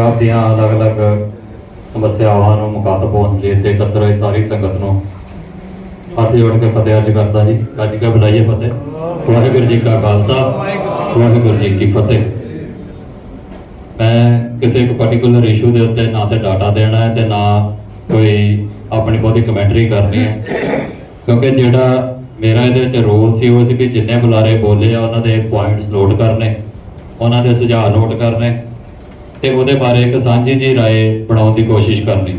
ਪੰਜਾਬ ਦੀਆਂ ਅਲੱਗ-ਅਲੱਗ ਸਮੱਸਿਆਵਾਂ ਨੂੰ ਮੁਖਾਤਬ ਹੋਣ ਲਈ ਇੱਥੇ ਇਕੱਤਰ ਹੋਈ ਸਾਰੀ ਸੰਗਤ ਨੂੰ। ਹੱਥ ਜੋੜ ਕੇ ਫਤਿਹ ਅਰਜ ਕਰਦਾ ਜੀ। ਅੱਜ ਕੇ ਬੁਲਾਈਏ ਫਤਿਹ? ਵਾਹਿਗੁਰੂ ਜੀ ਕਾ ਖਾਲਸਾ, ਵਾਹਿਗੁਰੂ ਜੀ ਕੀ ਫਤਿਹ। ਮੈਂ ਕਿਸੇ ਇੱਕ ਪਾਰਟਿਕੂਲਰ ਇਸ਼ੂ ਦੇ ਉੱਤੇ ਨਾ ਤੇ ਡਾਟਾ ਦੇਣਾ ਹੈ ਤੇ ਨਾ ਕੋਈ ਆਪਣੀ ਬਹੁਤੀ ਕਮੈਂਟਰੀ ਕਰਨੀ ਹੈ। ਕਿਉਂਕਿ ਜਿਹੜਾ ਮੇਰਾ ਇਹਦੇ ਵਿੱਚ ਰੋਲ ਸੀ, ਉਹ ਸੀ ਕਿ ਜਿੰਨੇ ਬੁਲਾਰੇ ਬੋਲੇ ਆ, ਉਹਨਾਂ ਦੇ ਪੁਆਇੰਟਸ ਨੋਟ ਕਰਨੇ, ਉਹਨਾਂ ਦੇ ਸੁਝਾਅ ਨੋਟ ਕਰਨੇ ਤੇ ਉਹਦੇ ਬਾਰੇ ਇੱਕ ਸਾਂਝੀ ਜੀ رائے ਬਣਾਉਣ ਦੀ ਕੋਸ਼ਿਸ਼ ਕਰਨੀ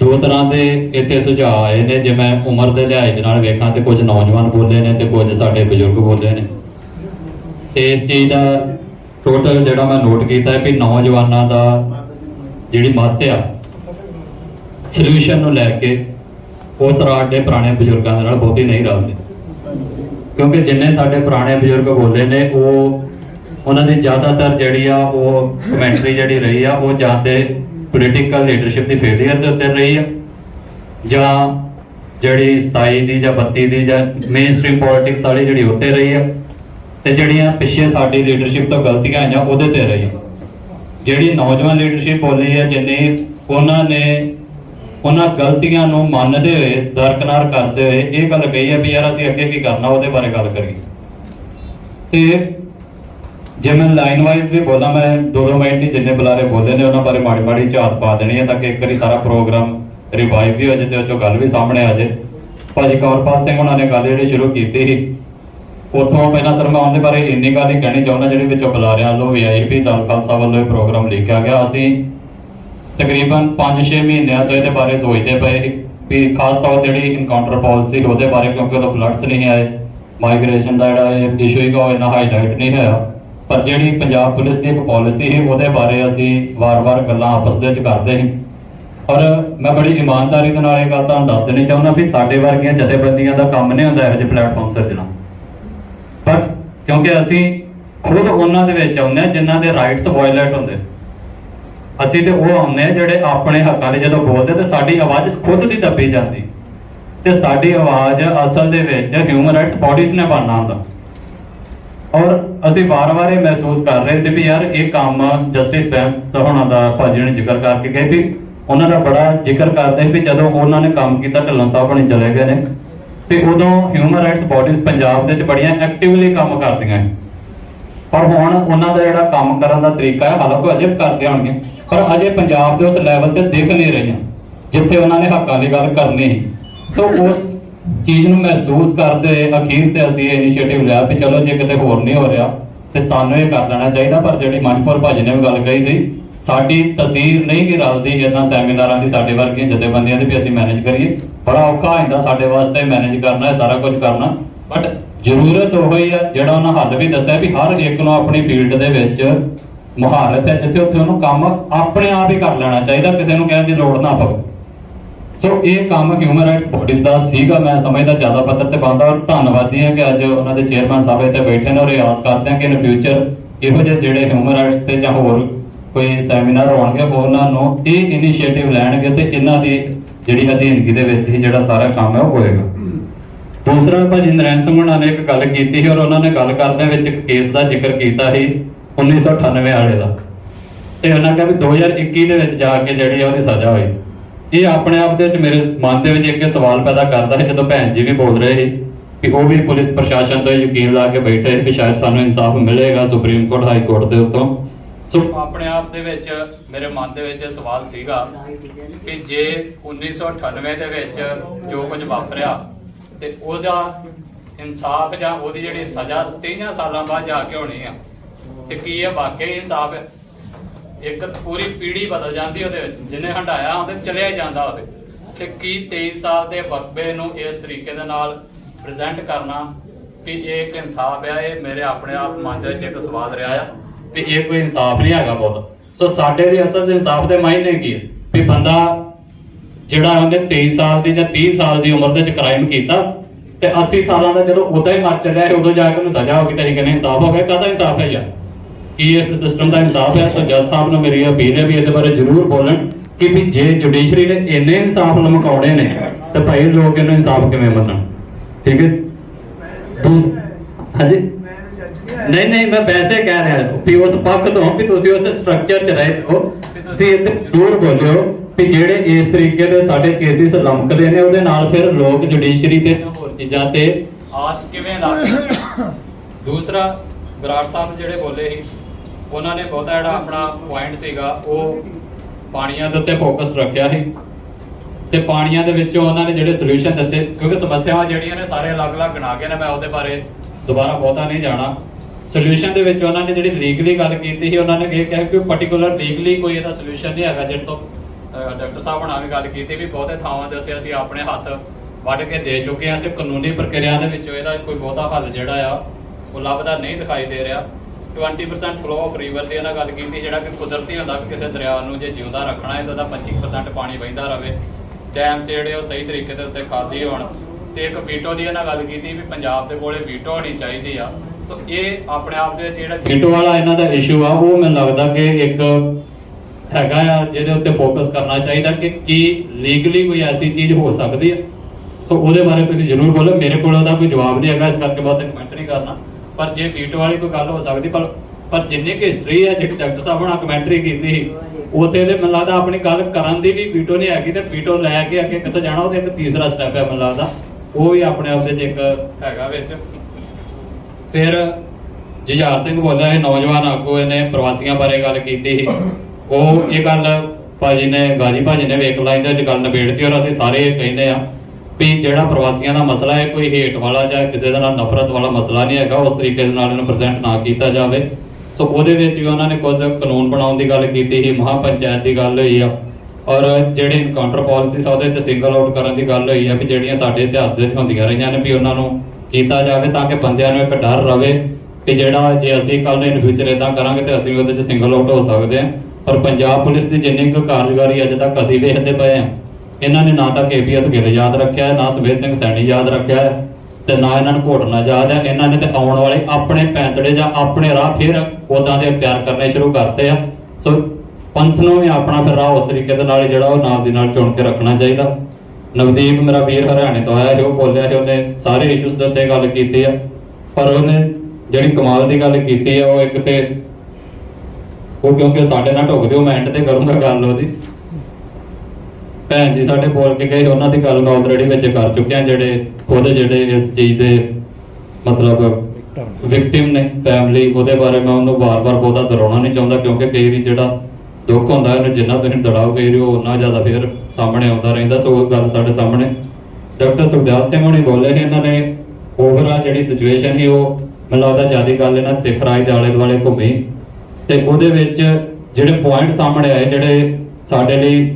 ਦੋ ਤਰ੍ਹਾਂ ਦੇ ਇੱਥੇ ਸੁਝਾਅ ਆਏ ਨੇ ਜੇ ਮੈਂ ਉਮਰ ਦੇ ਲਿਹਾਜ਼ ਨਾਲ ਵੇਖਾਂ ਤੇ ਕੁਝ ਨੌਜਵਾਨ ਬੋਲੇ ਨੇ ਤੇ ਕੁਝ ਸਾਡੇ ਬਜ਼ੁਰਗ ਬੋਲੇ ਨੇ ਤੇ ਇਸ ਚੀਜ਼ ਦਾ ਟੋਟਲ ਜਿਹੜਾ ਮੈਂ ਨੋਟ ਕੀਤਾ ਹੈ ਵੀ ਨੌਜਵਾਨਾਂ ਦਾ ਜਿਹੜੀ ਮੱਤ ਆ ਸੋਲੂਸ਼ਨ ਨੂੰ ਲੈ ਕੇ ਉਸ ਰਾਜ ਦੇ ਪੁਰਾਣੇ ਬਜ਼ੁਰਗਾਂ ਦੇ ਨਾਲ ਬਹੁਤੀ ਨਹੀਂ ਰਲਦੀ ਕਿਉਂਕਿ ਜਿੰਨੇ ਸਾਡੇ ਪੁਰਾਣੇ ਬਜ਼ੁਰਗ ਬੋਲੇ ਨੇ ਉਹ ਉਹਨਾਂ ਦੀ ਜ਼ਿਆਦਾਤਰ ਜਿਹੜੀ ਆ ਉਹ ਕਮੈਂਟਰੀ ਜਿਹੜੀ ਰਹੀ ਆ, ਉਹ ਜਾਂ ਤੇ ਪੋਲੀਟੀਕਲ ਲੀਡਰਸ਼ਿਪ ਦੀ ਫੇਲਿਅਰ ਦੇ ਉੱਤੇ ਰਹੀ ਆ, ਜਾਂ ਜਿਹੜੀ 27 ਦੀ ਜਾਂ 32 ਦੀ ਜਾਂ ਮੇਨ ਸਟ੍ਰੀਮ ਪੋਲਿਟਿਕਸ ਵਾਲੀ ਜਿਹੜੀ ਉੱਤੇ ਰਹੀ ਆ, ਤੇ ਜਿਹੜੀਆਂ ਪਿੱਛੇ ਸਾਡੀ ਲੀਡਰਸ਼ਿਪ ਤੋਂ ਗਲਤੀਆਂ ਆਈਆਂ ਉਹਦੇ ਤੇ ਰਹੀ ਜਿਹੜੀ ਨੌਜਵਾਨ ਲੀਡਰਸ਼ਿਪ ਬੋਲੀ ਹੈ ਜਿੰਨੇ ਉਹਨਾਂ ਨੇ ਉਹਨਾਂ ਗਲਤੀਆਂ ਨੂੰ ਮੰਨਦੇ ਹੋਏ, ਦਰਕਨਾਰ ਕਰਦੇ ਹੋਏ ਇਹ ਗੱਲ ਕਹੀ ਹੈ ਵੀ ਯਾਰ ਅਸੀਂ ਅੱਗੇ ਕੀ ਕਰਨਾ, ਉਹਦੇ ਬਾਰੇ ਗੱਲ ਕਰੀਏ। ਤੇ ਜੇ ਮੈਂ ਲਾਈਨ ਵਾਈਜ਼ ਵੀ ਬੋਲਾਂ, ਮੈਂ ਦੋ ਦੋ ਮਿੰਟ ਹੀ ਜਿੰਨੇ ਬੁਲਾਰੇ ਬੋਲੇ ਨੇ, ਉਹਨਾਂ ਬਾਰੇ ਮਾੜੀ ਮਾੜੀ ਝਾਤ ਪਾ ਦੇਣੀ ਹੈ ਤਾਂ ਕਿ ਇੱਕ ਵਾਰੀ ਸਾਰਾ ਪ੍ਰੋਗਰਾਮ ਰਿਵਾਈਵ ਵੀ ਹੋ ਜਾਏ ਤੇ ਉਹ ਚੋਂ ਗੱਲ ਵੀ ਸਾਹਮਣੇ ਆ ਜਾਏ ਭਾਜੀ ਕੌਰਪਾਲ ਸਿੰਘ ਉਹਨਾਂ ਨੇ ਗੱਲ ਜਿਹੜੀ ਸ਼ੁਰੂ ਕੀਤੀ ਸੀ। ਉਥੋਂ ਪਹਿਲਾਂ ਸਰ ਮੈਂ ਉਹਦੇ ਬਾਰੇ ਇੰਨੀ ਗੱਲ ਹੀ ਕਹਿਣੀ ਚਾਹੁੰਦਾ ਜਿਹੜੇ ਵਿੱਚੋਂ ਬੁਲਾਰਿਆਂ ਵੱਲੋਂ ਵੀਆਈਪੀ ਦਲ ਖਾਲਸਾ ਵੱਲੋਂ ਇਹ ਪ੍ਰੋਗਰਾਮ ਲਿਖਿਆ ਗਿਆ। ਅਸੀਂ ਤਕਰੀਬਨ 5-6 ਮਹੀਨਿਆਂ ਤੋਂ ਇਹਦੇ ਬਾਰੇ ਸੋਚਦੇ ਪਏ ਸੀ ਵੀ ਖਾਸ ਤੌਰ ਤੇ ਜਿਹੜੀ ਇਨਕਾਊਂਟਰ ਪਾਲਿਸੀ ਉਹਦੇ ਬਾਰੇ ਕਿਉਂਕਿ ਉਹ ਫਲੱਡਸ ਨਹੀਂ ਆਏ ਮਾਈਗ੍ਰੇਸ਼ਨ ਦਾ ਜਿਹੜਾ ਇਹ ਇਸ਼ੂ ਹੈਗਾ ਉਹ ਇੰਨਾ ਹਾਈਲਾਈਟ ਨਹੀਂ ਹੋਇਆ। ਪਰ ਜਿਹੜੀ ਪੰਜਾਬ ਪੁਲਿਸ ਦੀ ਇੱਕ ਪਾਲਿਸੀ ਸੀ, ਉਹਦੇ ਬਾਰੇ ਅਸੀਂ ਵਾਰ-ਵਾਰ ਗੱਲਾਂ ਆਪਸ ਦੇ ਵਿੱਚ ਕਰਦੇ ਸੀ। ਔਰ ਮੈਂ ਬੜੀ ਇਮਾਨਦਾਰੀ ਦੇ ਨਾਲ ਇਹ ਗੱਲ ਤੁਹਾਨੂੰ ਦੱਸ ਦੇਣੀ ਚਾਹੁੰਦਾ ਵੀ ਸਾਡੇ ਵਰਗੀਆਂ ਜਥੇਬੰਦੀਆਂ ਦਾ ਕੰਮ ਨਹੀਂ ਹੁੰਦਾ ਇਹੋ ਜਿਹੇ ਪਲੇਟਫਾਰਮ ਸਿਰਜਣਾ। ਪਰ ਕਿਉਂਕਿ ਅਸੀਂ ਖੁਦ ਉਹਨਾਂ ਦੇ ਵਿੱਚ ਆਉਂਦੇ ਹਾਂ, ਜਿਨ੍ਹਾਂ ਦੇ ਰਾਈਟਸ ਵਾਇਲੇਟ ਹੁੰਦੇ। ਅਸੀਂ ਤੇ ਉਹ ਆਉਂਦੇ ਹਾਂ ਜਿਹੜੇ ਆਪਣੇ ਹੱਕਾਂ ਲਈ ਜਦੋਂ ਬੋਲਦੇ, ਤੇ ਸਾਡੀ ਆਵਾਜ਼ ਖੁਦ ਦੀ ਦੱਬੀ ਜਾਂਦੀ। ਤੇ ਸਾਡੀ ਆਵਾਜ਼ ਅਸਲ ਦੇ ਵਿੱਚ ਹਿਊਮਨ ਰਾਈਟਸ ਬਾਡੀਜ਼ ਨੇ ਬਣਨਾ ਹੁੰਦਾ। ਔਰ ਅਸੀਂ ਵਾਰ-ਵਾਰ ਇਹ ਮਹਿਸੂਸ ਕਰ ਰਹੇ ਸੀ ਵੀ ਯਾਰ ਇਹ ਕੰਮ ਜਸਟਿਸ ਬੈਂਕ ਹੋਣਾ ਦਾ, ਭਾਜੀ ਨੇ ਜ਼ਿਕਰ ਕਰਕੇ ਗਏ ਵੀ ਉਹਨਾਂ ਦਾ ਬੜਾ ਜ਼ਿਕਰ ਕਰਦੇ ਵੀ ਜਦੋਂ ਉਹਨਾਂ ਨੇ ਕੰਮ ਕੀਤਾ ਢੱਲਣ ਸਾਹਿਬ ਬਣੀ ਚਲੇ ਗਏ ਨੇ। ਤੇ ਉਦੋਂ ਹਿਊਮਨ ਰਾਈਟਸ ਬਾਡੀਜ਼ ਪੰਜਾਬ ਦੇ ਵਿੱਚ ਬੜੀਆਂ ਐਕਟਿਵਲੀ ਕੰਮ ਕਰਦੀਆਂ ਪਰ ਹੁਣ ਉਹਨਾਂ ਦਾ ਜਿਹੜਾ ਕੰਮ ਕਰਨ ਦਾ ਤਰੀਕਾ ਹੈ, ਹਾਲਾਂਕਿ ਅਜੇ ਕਰਦੇ ਹੋਣਗੇ, ਪਰ ਅਜੇ ਪੰਜਾਬ ਦੇ ਉਸ ਲੈਵਲ ਤੇ ਦਿਖ ਨਹੀਂ ਰਹੀਆਂ, ਜਿੱਥੇ ਉਹਨਾਂ ਨੇ ਹੱਕਾਂ ਦੀ ਗੱਲ ਕਰਨੀ ਸੋ ਉਸ ਚੀਜ਼ ਨੂੰ ਮਹਿਸੂਸ ਕਰਦੇ ਅਖੀਰ ਤੇ ਅਸੀਂ ਇਹ ਇਨੀਸ਼ੀਏਟਿਵ ਲਿਆ ਵੀ ਚਲੋ ਜੇ ਕਿਤੇ ਹੋਰ ਨਹੀਂ ਹੋ ਰਿਹਾ ਤੇ ਸਾਨੂੰ ਇਹ ਕਰ ਲੈਣਾ ਚਾਹੀਦਾ, ਪਰ ਜਿਹੜੀ ਮਨਪੁਰ ਭਾਜੀ ਨੇ ਵੀ ਗੱਲ ਕਹੀ ਸੀ, ਸਾਡੀ ਤਸਵੀਰ ਨਹੀਂ ਕਿ ਰਲਦੀ ਇਹਨਾਂ ਸੈਮੀਨਾਰਾਂ ਦੀ ਸਾਡੇ ਵਰਗੀਆਂ ਜਥੇਬੰਦੀਆਂ ਦੀ ਵੀ ਅਸੀਂ ਮੈਨੇਜ ਕਰੀਏ। ਬੜਾ ਔਖਾ ਹੁੰਦਾ ਸਾਡੇ ਵਾਸਤੇ ਮੈਨੇਜ ਕਰਨਾ ਹੈ ਸਾਰਾ ਕੁਝ ਕਰਨਾ। ਬਟ ਜ਼ਰੂਰਤ ਉਹ ਹੀ ਆ, ਜਿਹੜਾ ਉਹਨਾਂ ਹੱਲ ਵੀ ਦੱਸਿਆ ਵੀ ਹਰ ਇੱਕ ਨੂੰ ਆਪਣੀ ਫੀਲਡ ਦੇ ਵਿੱਚ ਮੁਹਾਰਤ ਹੈ, ਜਿੱਥੇ ਉੱਥੇ ਉਹਨੂੰ ਕੰਮ ਆਪਣੇ ਆਪ ਹੀ ਕਰ ਲੈਣਾ ਚਾਹੀਦਾ, ਕਿਸੇ ਨੂੰ ਕਹਿਣ ਦੀ ਲੋੜ ਨਾ ਪਵੇ। ਸੋ ਇਹ ਕੰਮ ਹਿਊਮਨ ਰਾਈਟਸ ਬੋਡੀਜ਼ ਦਾ ਸੀਗਾ। ਮੈਂ ਸਮਝਦਾ ਜ਼ਿਆਦਾ ਪੱਧਰ ਤੇ ਬੰਦਾ ਔਰ ਧੰਨਵਾਦੀ ਹਾਂ ਕਿ ਅੱਜ ਉਹਨਾਂ ਦੇ ਚੇਅਰਮੈਨ ਸਾਹਿਬ ਇੱਥੇ ਬੈਠੇ ਨੇ ਔਰ ਇਹ ਆਸ ਕਰਦੇ ਹਾਂ ਕਿ ਇਨ ਫਿਊਚਰ ਇਹੋ ਜਿਹੇ ਜਿਹੜੇ ਹਿਊਮਨ ਰਾਈਟਸ ਤੇ ਜਾਂ ਹੋਰ ਕੋਈ ਸੈਮੀਨਾਰ ਹੋਣਗੇ ਉਹਨਾਂ ਨੂੰ ਇਹ ਇਨੀਸ਼ੀਏਟਿਵ ਲੈਣਗੇ ਤੇ ਇਹਨਾਂ ਦੀ ਜਿਹੜੀ ਅਧੀਨਗੀ ਦੇ ਵਿੱਚ ਹੀ ਜਿਹੜਾ ਸਾਰਾ ਕੰਮ ਹੈ ਉਹ ਹੋਏਗਾ। ਦੂਸਰਾ ਭਾਜੀ ਨਰੈਣ ਸਿੰਘ ਹੁਣਾਂ ਨੇ ਇੱਕ ਗੱਲ ਕੀਤੀ ਸੀ ਔਰ ਉਹਨਾਂ ਨੇ ਗੱਲ ਕਰਦਿਆਂ ਵਿੱਚ ਇੱਕ ਕੇਸ ਦਾ ਜ਼ਿਕਰ ਕੀਤਾ ਸੀ 1998 ਵਾਲੇ ਦਾ। ਤੇ ਉਹਨਾਂ ਕਿਹਾ ਵੀ 2021 ਦੇ ਵਿੱਚ ਜਾ ਕੇ ਜਿਹੜੀ ਆ ਉਹਦੀ ਸਜ਼ਾ ਹੋਈ। ਇਹ ਆਪਣੇ ਆਪ ਦੇ ਵਿੱਚ ਮੇਰੇ ਮਨ ਦੇ ਵਿੱਚ ਇੱਕ ਸਵਾਲ ਪੈਦਾ ਕਰਦਾ ਹੈ ਜਦੋਂ ਭੈਣ ਜੀ ਵੀ ਬੋਲ ਰਹੇ ਸੀ ਕਿ ਉਹ ਵੀ ਪੁਲਿਸ ਪ੍ਰਸ਼ਾਸਨ ਤੋਂ ਯਕੀਨ ਲਾ ਕੇ ਬੈਠੇ ਕਿ ਸ਼ਾਇਦ ਸਾਨੂੰ ਇਨਸਾਫ ਮਿਲੇਗਾ ਸੁਪਰੀਮ ਕੋਰਟ, ਹਾਈ ਕੋਰਟ ਦੇ ਉੱਤੋਂ। ਸੋ ਆਪਣੇ ਆਪ ਦੇ ਵਿੱਚ ਮੇਰੇ ਮਨ ਦੇ ਵਿੱਚ ਸਵਾਲ ਸੀਗਾ ਕਿ ਜੇ 1998 ਦੇ ਵਿੱਚ ਜੋ ਕੁਝ ਵਾਪਰਿਆ ਤੇ ਉਹਦਾ ਇਨਸਾਫ ਜਾਂ ਉਹਦੀ ਜਿਹੜੀ ਸਜ਼ਾ 23 ਸਾਲਾਂ ਬਾਅਦ ਜਾ ਕੇ ਹੋਣੀ ਆ, ਤੇ ਕੀ ਇਹ ਵਾਕਈ ਇਨਸਾਫ ਹੈ? ਇੱਕ ਪੂਰੀ ਪੀੜ੍ਹੀ ਬਦਲ ਜਾਂਦੀ ਉਹਦੇ ਵਿੱਚ। ਜਿਹਨੇ ਹਟਾਇਆ ਉਹਦੇ ਚਲਿਆ ਜਾਂਦਾ ਉਹਦੇ। ਤੇ ਕੀ 23 ਸਾਲ ਦੇ ਵਕਬੇ ਨੂੰ ਇਸ ਤਰੀਕੇ ਦੇ ਨਾਲ ਪ੍ਰੈਜ਼ੈਂਟ ਕਰਨਾ ਕਿ ਇਹ ਇੱਕ ਇਨਸਾਫ ਆ, ਇਹ ਮੇਰੇ ਆਪਣੇ ਆਪ ਮਨ ਦੇ ਵਿੱਚ ਇੱਕ ਸਵਾਲ ਰਿਹਾ ਆ ਵੀ ਇਹ ਕੋਈ ਇਨਸਾਫ ਨਹੀਂ ਹੈਗਾ ਬਹੁਤ ਸੋ ਸਾਡੇ ਦੇ ਅਸਲ 'ਚ ਇਨਸਾਫ ਦੇ ਮਾਇਨੇ ਕੀ ਹੈ ਵੀ ਬੰਦਾ ਜਿਹੜਾ ਉਹਨੇ 23 ਸਾਲ ਦੀ ਜਾਂ 30 ਸਾਲ ਦੀ ਉਮਰ ਦੇ ਵਿੱਚ ਕ੍ਰਾਈਮ ਕੀਤਾ ਤੇ 80 ਸਾਲਾਂ ਦਾ ਜਦੋਂ ਉਦਾਂ ਹੀ ਮਰ ਚੱਲਿਆ ਹੈ ਉਦੋਂ ਜਾ ਕੇ ਉਹਨੂੰ ਸਜ਼ਾ ਹੋ ਗਈ ਤੇਰੀ ਕਹਿੰਦੇ ਇਨਸਾਫ ਹੋ ਗਿਆ, ਕਾਹਦਾ ਇਨਸਾਫ ਹੈ ਯਾਰ? ਕੀ ਇਸ ਸਿਸਟਮ ਦਾ ਇਨਸਾਫ ਹੈ? ਸੋ ਜੱਜ ਸਾਹਿਬ ਨੂੰ ਮੇਰੀ ਅਪੀਲ ਹੈ ਵੀ ਇਹਦੇ ਬਾਰੇ ਜ਼ਰੂਰ ਬੋਲਣ ਕਿ ਵੀ ਜੇ ਜੁਡੀਸ਼ਰੀ ਨੇ ਇੰਨੇ ਇਨਸਾਫ ਲਮਕਾਉਣੇ ਨੇ, ਤੇ ਭਾਈ ਲੋਕ ਇਹਨੂੰ ਇਨਸਾਫ ਕਿਵੇਂ ਮੰਨਣ? ਠੀਕ ਹੈ? ਹਾਂਜੀ? ਨਹੀਂ ਨਹੀਂ, ਮੈਂ ਵੈਸੇ ਕਹਿ ਰਿਹਾ ਵੀ ਉਸ ਪੱਖ ਤੋਂ ਵੀ ਤੁਸੀਂ ਉਸ ਸਟਰਕਚਰ 'ਚ ਰਹੇ ਹੋ, ਤੁਸੀਂ ਇੱਥੇ ਜ਼ਰੂਰ ਬੋਲਿਓ ਵੀ ਜਿਹੜੇ ਇਸ ਤਰੀਕੇ ਦੇ ਸਾਡੇ ਕੇਸਿਸ ਲੰਮਕਦੇ ਨੇ, ਉਹਦੇ ਨਾਲ ਫਿਰ ਲੋਕ ਜੁਡੀਸ਼ਰੀ ਤੇ ਹੋਰ ਚੀਜ਼ਾਂ ਤੇ ਆਸ ਕਿਵੇਂ ਲਾ ਦੂਸਰਾ, ਬਰਾੜ ਸਾਹਿਬ ਜਿਹੜੇ ਬੋਲੇ ਸੀ ਉਹਨਾਂ ਨੇ ਬਹੁਤਾ ਜਿਹੜਾ ਆਪਣਾ ਪੁਆਇੰਟ ਸੀਗਾ, ਉਹ ਪਾਣੀਆਂ ਦੇ ਉੱਤੇ ਫੋਕਸ ਰੱਖਿਆ ਸੀ। ਤੇ ਪਾਣੀਆਂ ਦੇ ਵਿੱਚ ਉਹਨਾਂ ਨੇ ਜਿਹੜੇ ਸੋਲੂਸ਼ਨ ਦਿੱਤੇ, ਕਿਉਂਕਿ ਸਮੱਸਿਆਵਾਂ ਜਿਹੜੀਆਂ ਨੇ ਸਾਰੇ ਅਲੱਗ-ਅਲੱਗ ਗਣਾ ਕੇ ਨੇ, ਮੈਂ ਉਹਦੇ ਬਾਰੇ ਦੁਬਾਰਾ ਬਹੁਤਾ ਨਹੀਂ ਜਾਣਾ। ਸੋਲੂਸ਼ਨ ਦੇ ਵਿੱਚ ਉਹਨਾਂ ਨੇ ਜਿਹੜੀ ਲੀਗਲੀ ਗੱਲ ਕੀਤੀ ਸੀ, ਉਹਨਾਂ ਨੇ ਇਹ ਕਿਹਾ ਕਿ ਪਾਰਟਿਕੂਲਰ ਲੀਗਲੀ ਕੋਈ ਇਹਦਾ ਸੋਲੂਸ਼ਨ ਨਹੀਂ ਹੈਗਾ ਜਿਹੜੇ ਤੋਂ ਡਾਕਟਰ ਸਾਹਿਬ ਹੁਣਾਂ ਵੀ ਗੱਲ ਕੀਤੀ ਵੀ ਬਹੁਤੇ ਥਾਵਾਂ ਦੇ ਉੱਤੇ ਅਸੀਂ ਆਪਣੇ ਹੱਥ ਵੱਢ ਕੇ ਦੇ ਚੁੱਕੇ ਹਾਂ, ਸਿਰਫ ਕਾਨੂੰਨੀ ਪ੍ਰਕਿਰਿਆ ਦੇ ਵਿੱਚੋਂ ਇਹਦਾ ਕੋਈ ਬਹੁਤਾ ਹੱਲ ਜਿਹੜਾ ਆ, ਉਹ ਲੱਭਦਾ ਨਹੀਂ ਦਿਖਾਈ ਦੇ ਰਿਹਾ। 20% ਫਲੋ ਆਫ ਰਿਵਰ ਦੀ ਇਹਨਾਂ ਗੱਲ ਕੀਤੀ, ਜਿਹੜਾ ਕਿ ਕੁਦਰਤੀ ਹੁੰਦਾ ਕਿ ਕਿਸੇ ਦਰਿਆ ਨੂੰ ਜੇ ਜਿਉਂਦਾ ਰੱਖਣਾ ਹੈ, ਤਾਂ ਉਹਦਾ 25% ਪਾਣੀ ਵਹਿੰਦਾ ਰਵੇ। ਡੈਮ ਜਿਹੜੇ ਉਹ ਸਹੀ ਤਰੀਕੇ ਦੇ ਉੱਤੇ ਖਾਲੀ ਹੋਣ। ਤੇ ਇੱਕ ਵੀਟੋ ਦੀ ਇਹਨਾਂ ਗੱਲ ਕੀਤੀ ਵੀ ਪੰਜਾਬ ਦੇ ਕੋਲੇ ਵੀਟੋ ਹੋਣੀ ਚਾਹੀਦੀ ਆ। ਸੋ ਇਹ ਆਪਣੇ ਆਪ ਦੇ ਵਿੱਚ ਜਿਹੜਾ ਵੀਟੋ ਵਾਲਾ ਇਹਨਾਂ ਦਾ ਇਸ਼ੂ ਆ, ਉਹ ਮੈਨੂੰ ਲੱਗਦਾ ਕਿ ਇੱਕ ਹੈਗਾ ਆ, ਜਿਹਦੇ ਉੱਤੇ ਫੋਕਸ ਕਰਨਾ ਚਾਹੀਦਾ ਕਿ ਕੀ ਲੀਗਲੀ ਕੋਈ ਐਸੀ ਚੀਜ਼ ਹੋ ਸਕਦੀ ਹੈ ਸੋ ਉਹਦੇ ਬਾਰੇ ਤੁਸੀਂ ਜ਼ਰੂਰ ਬੋਲੋ। ਮੇਰੇ ਕੋਲ ਉਹਦਾ ਕੋਈ ਜਵਾਬ ਨਹੀਂ ਹੈਗਾ, ਇਸ ਕਰਕੇ ਬਹੁਤ ਕਮੈਂਟ ਨਹੀਂ ਕਰਨਾ। ਪਰ ਜੇ ਵੀਟੋ ਵਾਲੀ ਕੋਈ ਗੱਲ ਹੋ ਸਕਦੀ, ਪਰ ਪਰ ਜਿੰਨੀ ਕਿ ਹਿਸਟਰੀ ਹੈ, ਜਿਹੜੀ ਡਾਕਟਰ ਸਾਹਿਬ ਨਾਲ ਕਮੈਂਟਰੀ ਕੀਤੀ ਸੀ ਉਥੇ ਮੈਨੂੰ ਲੱਗਦਾ ਆਪਣੀ ਗੱਲ ਕਰਨ ਦੀ ਵੀ ਵੀਟੋ ਨਹੀਂ ਹੈਗੀ ਤੇ ਵੀਟੋ ਲੈ ਕੇ ਅੱਗੇ ਕਿੱਥੇ ਜਾਣਾ, ਉਹਦੇ ਇੱਕ ਤੀਸਰਾ ਸਟੈਪ ਹੈ ਮੈਨੂੰ ਲੱਗਦਾ। ਉਹ ਵੀ ਆਪਣੇ ਆਪ ਦੇ ਇੱਕ ਹੈਗਾ ਵਿੱਚ। ਫਿਰ ਜੁਝਾਰ ਸਿੰਘ ਬੋਲਿਆ ਇਹ ਨੌਜਵਾਨ ਆਗੂ, ਇਹਨੇ ਪ੍ਰਵਾਸੀਆਂ ਬਾਰੇ ਗੱਲ ਕੀਤੀ ਸੀ। ਉਹ ਇਹ ਗੱਲ ਭਾਜੀ ਨੇ, ਗਾਜੀ ਭਾਜੀ ਨੇ ਵੇਖ ਲਾਈ ਦੇ ਗੱਲ ਨਿਬੇੜਤੀ ਔਰ ਅਸੀਂ ਸਾਰੇ ਕਹਿੰਦੇ ਆ। ਵੀ ਜਿਹੜਾ ਪ੍ਰਵਾਸੀਆਂ ਦਾ ਮਸਲਾ ਹੈ, ਕੋਈ ਹੇਟ ਵਾਲਾ ਜਾਂ ਕਿਸੇ ਦੇ ਨਾਲ ਨਫ਼ਰਤ ਵਾਲਾ ਮਸਲਾ ਨਹੀਂ ਹੈਗਾ, ਉਸ ਤਰੀਕੇ ਦੇ ਨਾਲ ਇਹਨੂੰ ਪ੍ਰੈਜ਼ੈਂਟ ਨਾ ਕੀਤਾ ਜਾਵੇ। ਸੋ ਉਹਦੇ ਵਿੱਚ ਵੀ ਉਹਨਾਂ ਨੇ ਕੁਝ ਕਾਨੂੰਨ ਬਣਾਉਣ ਦੀ ਗੱਲ ਕੀਤੀ ਸੀ ਮਹਾ ਦੀ ਗੱਲ ਹੋਈ ਆ। ਔਰ ਜਿਹੜੇ ਇਨਕਾਊਂਟਰ ਪਾਲਿਸੀਸ ਆ, ਉਹਦੇ ਵਿੱਚ ਸਿੰਗਲ ਆਊਟ ਕਰਨ ਦੀ ਗੱਲ ਹੋਈ ਆ ਵੀ ਜਿਹੜੀਆਂ ਸਾਡੇ ਇਤਿਹਾਸ ਦੇ ਵਿੱਚ ਹੁੰਦੀਆਂ ਰਹੀਆਂ ਨੇ ਵੀ ਉਹਨਾਂ ਨੂੰ ਕੀਤਾ ਜਾਵੇ ਤਾਂ ਕਿ ਬੰਦਿਆਂ ਨੂੰ ਇੱਕ ਡਰ ਰਵੇ ਕਿ ਜਿਹੜਾ ਜੇ ਅਸੀਂ ਕੱਲ ਇਨ ਫਿਊਚਰ ਇਦਾਂ ਕਰਾਂਗੇ ਤੇ ਅਸੀਂ ਉਹਦੇ ਵਿੱਚ ਸਿੰਗਲ ਆਊਟ ਹੋ ਸਕਦੇ ਹਾਂ। ਪਰ ਪੰਜਾਬ ਪੁਲਿਸ ਦੀ ਜਿੰਨੀ ਕੁ ਕਾਰਜਕਾਰੀ ਅਜੇ ਤੱਕ ਅਸੀਂ ਵੇਖਦੇ ਪਏ ਆ ਇਹਨਾਂ ਨੇ ਨਾ ਤਾਂ ਕੇਪੀਐਸ ਗਿੱਲ ਯਾਦ ਰੱਖਿਆ, ਨਾ ਸੁਬੇਰ ਸਿੰਘ ਸੈਣੀ ਯਾਦ ਰੱਖਿਆ ਤੇ ਨਾ ਇਹਨਾਂ ਨੂੰ ਘੋਟਣਾ ਯਾਦ ਹੈ ਇਹਨਾਂ ਨੇ ਤੇ ਆਉਣ ਵਾਲੇ ਆਪਣੇ ਪੈਂਤੜੇ ਜਾਂ ਆਪਣੇ ਰਾਹ ਫਿਰ ਉਦਾਂ ਦੇ ਅਖਤਿਆਰ ਕਰਨੇ ਸ਼ੁਰੂ ਕਰਤੇ ਆ। ਸੋ ਪੰਥ ਨੂੰ ਵੀ ਆਪਣਾ ਫਿਰ ਰਾਹ ਉਸ ਤਰੀਕੇ ਦੇ ਨਾਲ ਜਿਹੜਾ ਉਹ ਨਾਲ ਦੀ ਨਾਲ ਚੁਣ ਕੇ ਰੱਖਣਾ ਚਾਹੀਦਾ। ਨਵਦੀਪ ਮੇਰਾ ਵੀਰ ਹਰਿਆਣੇ ਤੋਂ ਆਇਆ ਸੀ, ਉਹ ਬੋਲਿਆ ਸੀ, ਉਹਨੇ ਸਾਰੇ ਇਸ਼ੂਸ ਦੇ ਉੱਤੇ ਗੱਲ ਕੀਤੀ ਆ। ਪਰ ਉਹਨੇ ਜਿਹੜੀ ਕਮਾਲ ਦੀ ਗੱਲ ਕੀਤੀ ਆ, ਉਹ ਇੱਕ ਤੇ ਉਹ ਕਿਉਂਕਿ ਸਾਡੇ ਨਾਲ ਢੁਕਦੇ ਹੋ ਮੈਂ ਐਂਡ ਤੇ ਕਰੂੰਗਾ ਗੱਲ ਉਹਦੀ। ਭੈਣ ਜੀ ਸਾਡੇ ਬੋਲ ਕੇ ਗਏ, ਉਹਨਾਂ ਦੀ ਗੱਲ ਮੈਂ ਆਲਰੇਡੀ ਵਿੱਚ ਕਰ ਚੁੱਕਿਆ, ਜਿਹੜੇ ਖੁਦ ਜਿਹੜੇ ਇਸ ਚੀਜ਼ ਦੇ ਮਤਲਬ ਵਿਕਟਿਮ ਨੇ ਫੈਮਿਲੀ ਉਹਦੇ ਬਾਰੇ ਮੈਂ ਉਹਨੂੰ ਵਾਰ-ਵਾਰ ਬਹੁਤਾ ਦੁਹਰਾਉਣਾ ਨਹੀਂ ਚਾਹੁੰਦਾ, ਕਿਉਂਕਿ ਕਈ ਵਾਰੀ ਜਿਹੜਾ ਦੁੱਖ ਹੁੰਦਾ, ਇਹਨੂੰ ਜਿੰਨਾ ਤੁਸੀਂ ਦੜਾਓਗੇ ਇਹ ਉਹ ਉਨਾ ਜ਼ਿਆਦਾ ਫਿਰ ਸਾਹਮਣੇ ਆਉਂਦਾ ਰਹਿੰਦਾ, ਸੋ ਉਹ ਗੱਲ ਸਾਡੇ ਸਾਹਮਣੇ। ਡਾਕਟਰ ਸੁਖਦੇਵ ਸਿੰਘ ਹੋਣੀ ਬੋਲੇ ਸੀ ਇਹਨਾਂ ਨੇ ਓਵਰਆਲ ਜਿਹੜੀ ਸਿਚੁਏਸ਼ਨ ਸੀ, ਉਹ ਮੈਨੂੰ ਲੱਗਦਾ ਜ਼ਿਆਦਾ ਗੱਲ ਇਹਨਾਂ ਸਿੱਖ ਦੇ ਆਲੇ ਦੁਆਲੇ ਘੁੰਮੀ। ਤੇ ਉਹਦੇ ਵਿੱਚ ਜਿਹੜੇ ਪੁਆਇੰਟ ਸਾਹਮਣੇ ਆਏ, ਜਿਹੜੇ ਸਾਡੇ ਲਈ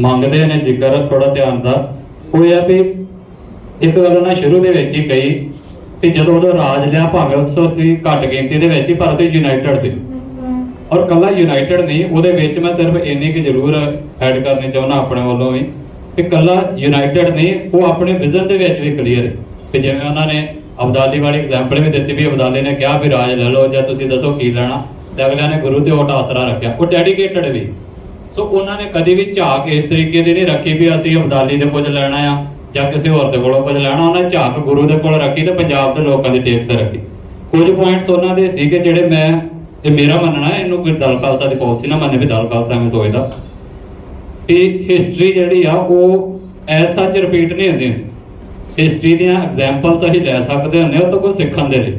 ਮੰਗਦੇ ਨੇ ਜ਼ਿਕਰ ਥੋੜਾ ਧਿਆਨ ਦਾ। ਉਹ ਇਹ ਆ ਵੀ ਇੱਕ ਗੱਲ ਉਹਨਾਂ ਸ਼ੁਰੂ ਦੇ ਵਿੱਚ ਹੀ ਕਹੀ ਕਿ ਜਦੋਂ ਉਹਦਾ ਰਾਜ ਲਿਆ, ਭਾਵੇਂ ਉਸ ਅਸੀਂ ਘੱਟ ਗਿਣਤੀ ਦੇ ਵਿੱਚ ਹੀ, ਪਰ ਅਸੀਂ ਯੂਨਾਈਟਿਡ ਸੀ। ਔਰ ਕੱਲਾ ਯੂਨਾਈਟਿਡ ਨਹੀਂ, ਉਹਦੇ ਵਿੱਚ ਮੈਂ ਸਿਰਫ ਇੰਨੀ ਕਿ ਜ਼ਰੂਰ ਐਡ ਕਰਨੀ ਚਾਹੁੰਦਾ ਆਪਣੇ ਵੱਲੋਂ ਵੀ ਕਿ ਕੱਲਾ ਯੂਨਾਈਟਿਡ ਨਹੀਂ, ਉਹ ਆਪਣੇ ਵਿਜ਼ਨ ਦੇ ਵਿੱਚ ਵੀ ਕਲੀਅਰ ਹੈ। ਕਿ ਜਿਵੇਂ ਉਹਨਾਂ ਨੇ ਅਬਦਾਲੀ ਵਾਲੀ ਐਗਜ਼ਾਮਪਲ ਵੀ ਦਿੱਤੀ ਵੀ ਅਬਦਾਲੀ ਨੇ ਕਿਹਾ ਵੀ ਰਾਜ ਲੈ ਲਓ, ਜਾਂ ਤੁਸੀਂ ਦੱਸੋ ਕੀ ਲੈਣਾ। ਤੇ ਅਗਲਿਆਂ ਨੇ ਗੁਰੂ ਤੇ ਓਟ ਆਸਰਾ ਰੱਖਿਆ। ਉਹ ਡੈਡੀਕੇਟਡ ਵੀ। ਸੋ ਉਹਨਾਂ ਨੇ ਕਦੀ ਵੀ ਝਾਕ ਇਸ ਤਰੀਕੇ ਦੀ ਨਹੀਂ ਰੱਖੀ ਵੀ ਅਸੀਂ ਅਬਦਾਲੀ ਦੇ ਕੁਝ ਲੈਣਾ ਆ ਜਾਂ ਕਿਸੇ ਹੋਰ ਦੇ ਕੋਲੋਂ ਕੁਝ ਲੈਣਾ। ਉਹਨਾਂ ਝਾਕ ਗੁਰੂ ਦੇ ਕੋਲ ਰੱਖੀ ਤੇ ਪੰਜਾਬ ਦੇ ਲੋਕਾਂ ਦੀ ਟੇਕ ਤੇ ਰੱਖੀ। ਕੁਝ ਪੁਆਇੰਟਸ ਉਹਨਾਂ ਦੇ ਸੀਗੇ ਜਿਹੜੇ ਮੈਂ ਇਹ ਮੇਰਾ ਮੰਨਣਾ ਹੈ, ਇਹਨੂੰ ਕੋਈ ਦਲ ਖਾਲਸਾ ਦੀ ਪਾਲਿਸੀ ਨਾ ਮੰਨੇ ਵੀ ਦਲ ਖਾਲਸਾ ਐਵੇਂ ਸੋਚਦਾ। ਕਿ ਹਿਸਟਰੀ ਜਿਹੜੀ ਆ ਉਹ ਐਸ ਸੱਚ ਰਿਪੀਟ ਨਹੀਂ ਹੁੰਦੀ। ਹਿਸਟਰੀ ਦੀਆਂ ਐਗਜ਼ਾਮਪਲਸ ਅਸੀਂ ਲੈ ਸਕਦੇ ਹੁੰਦੇ ਉਹ ਤੋਂ ਕੁਝ ਸਿੱਖਣ ਦੇ ਲਈ।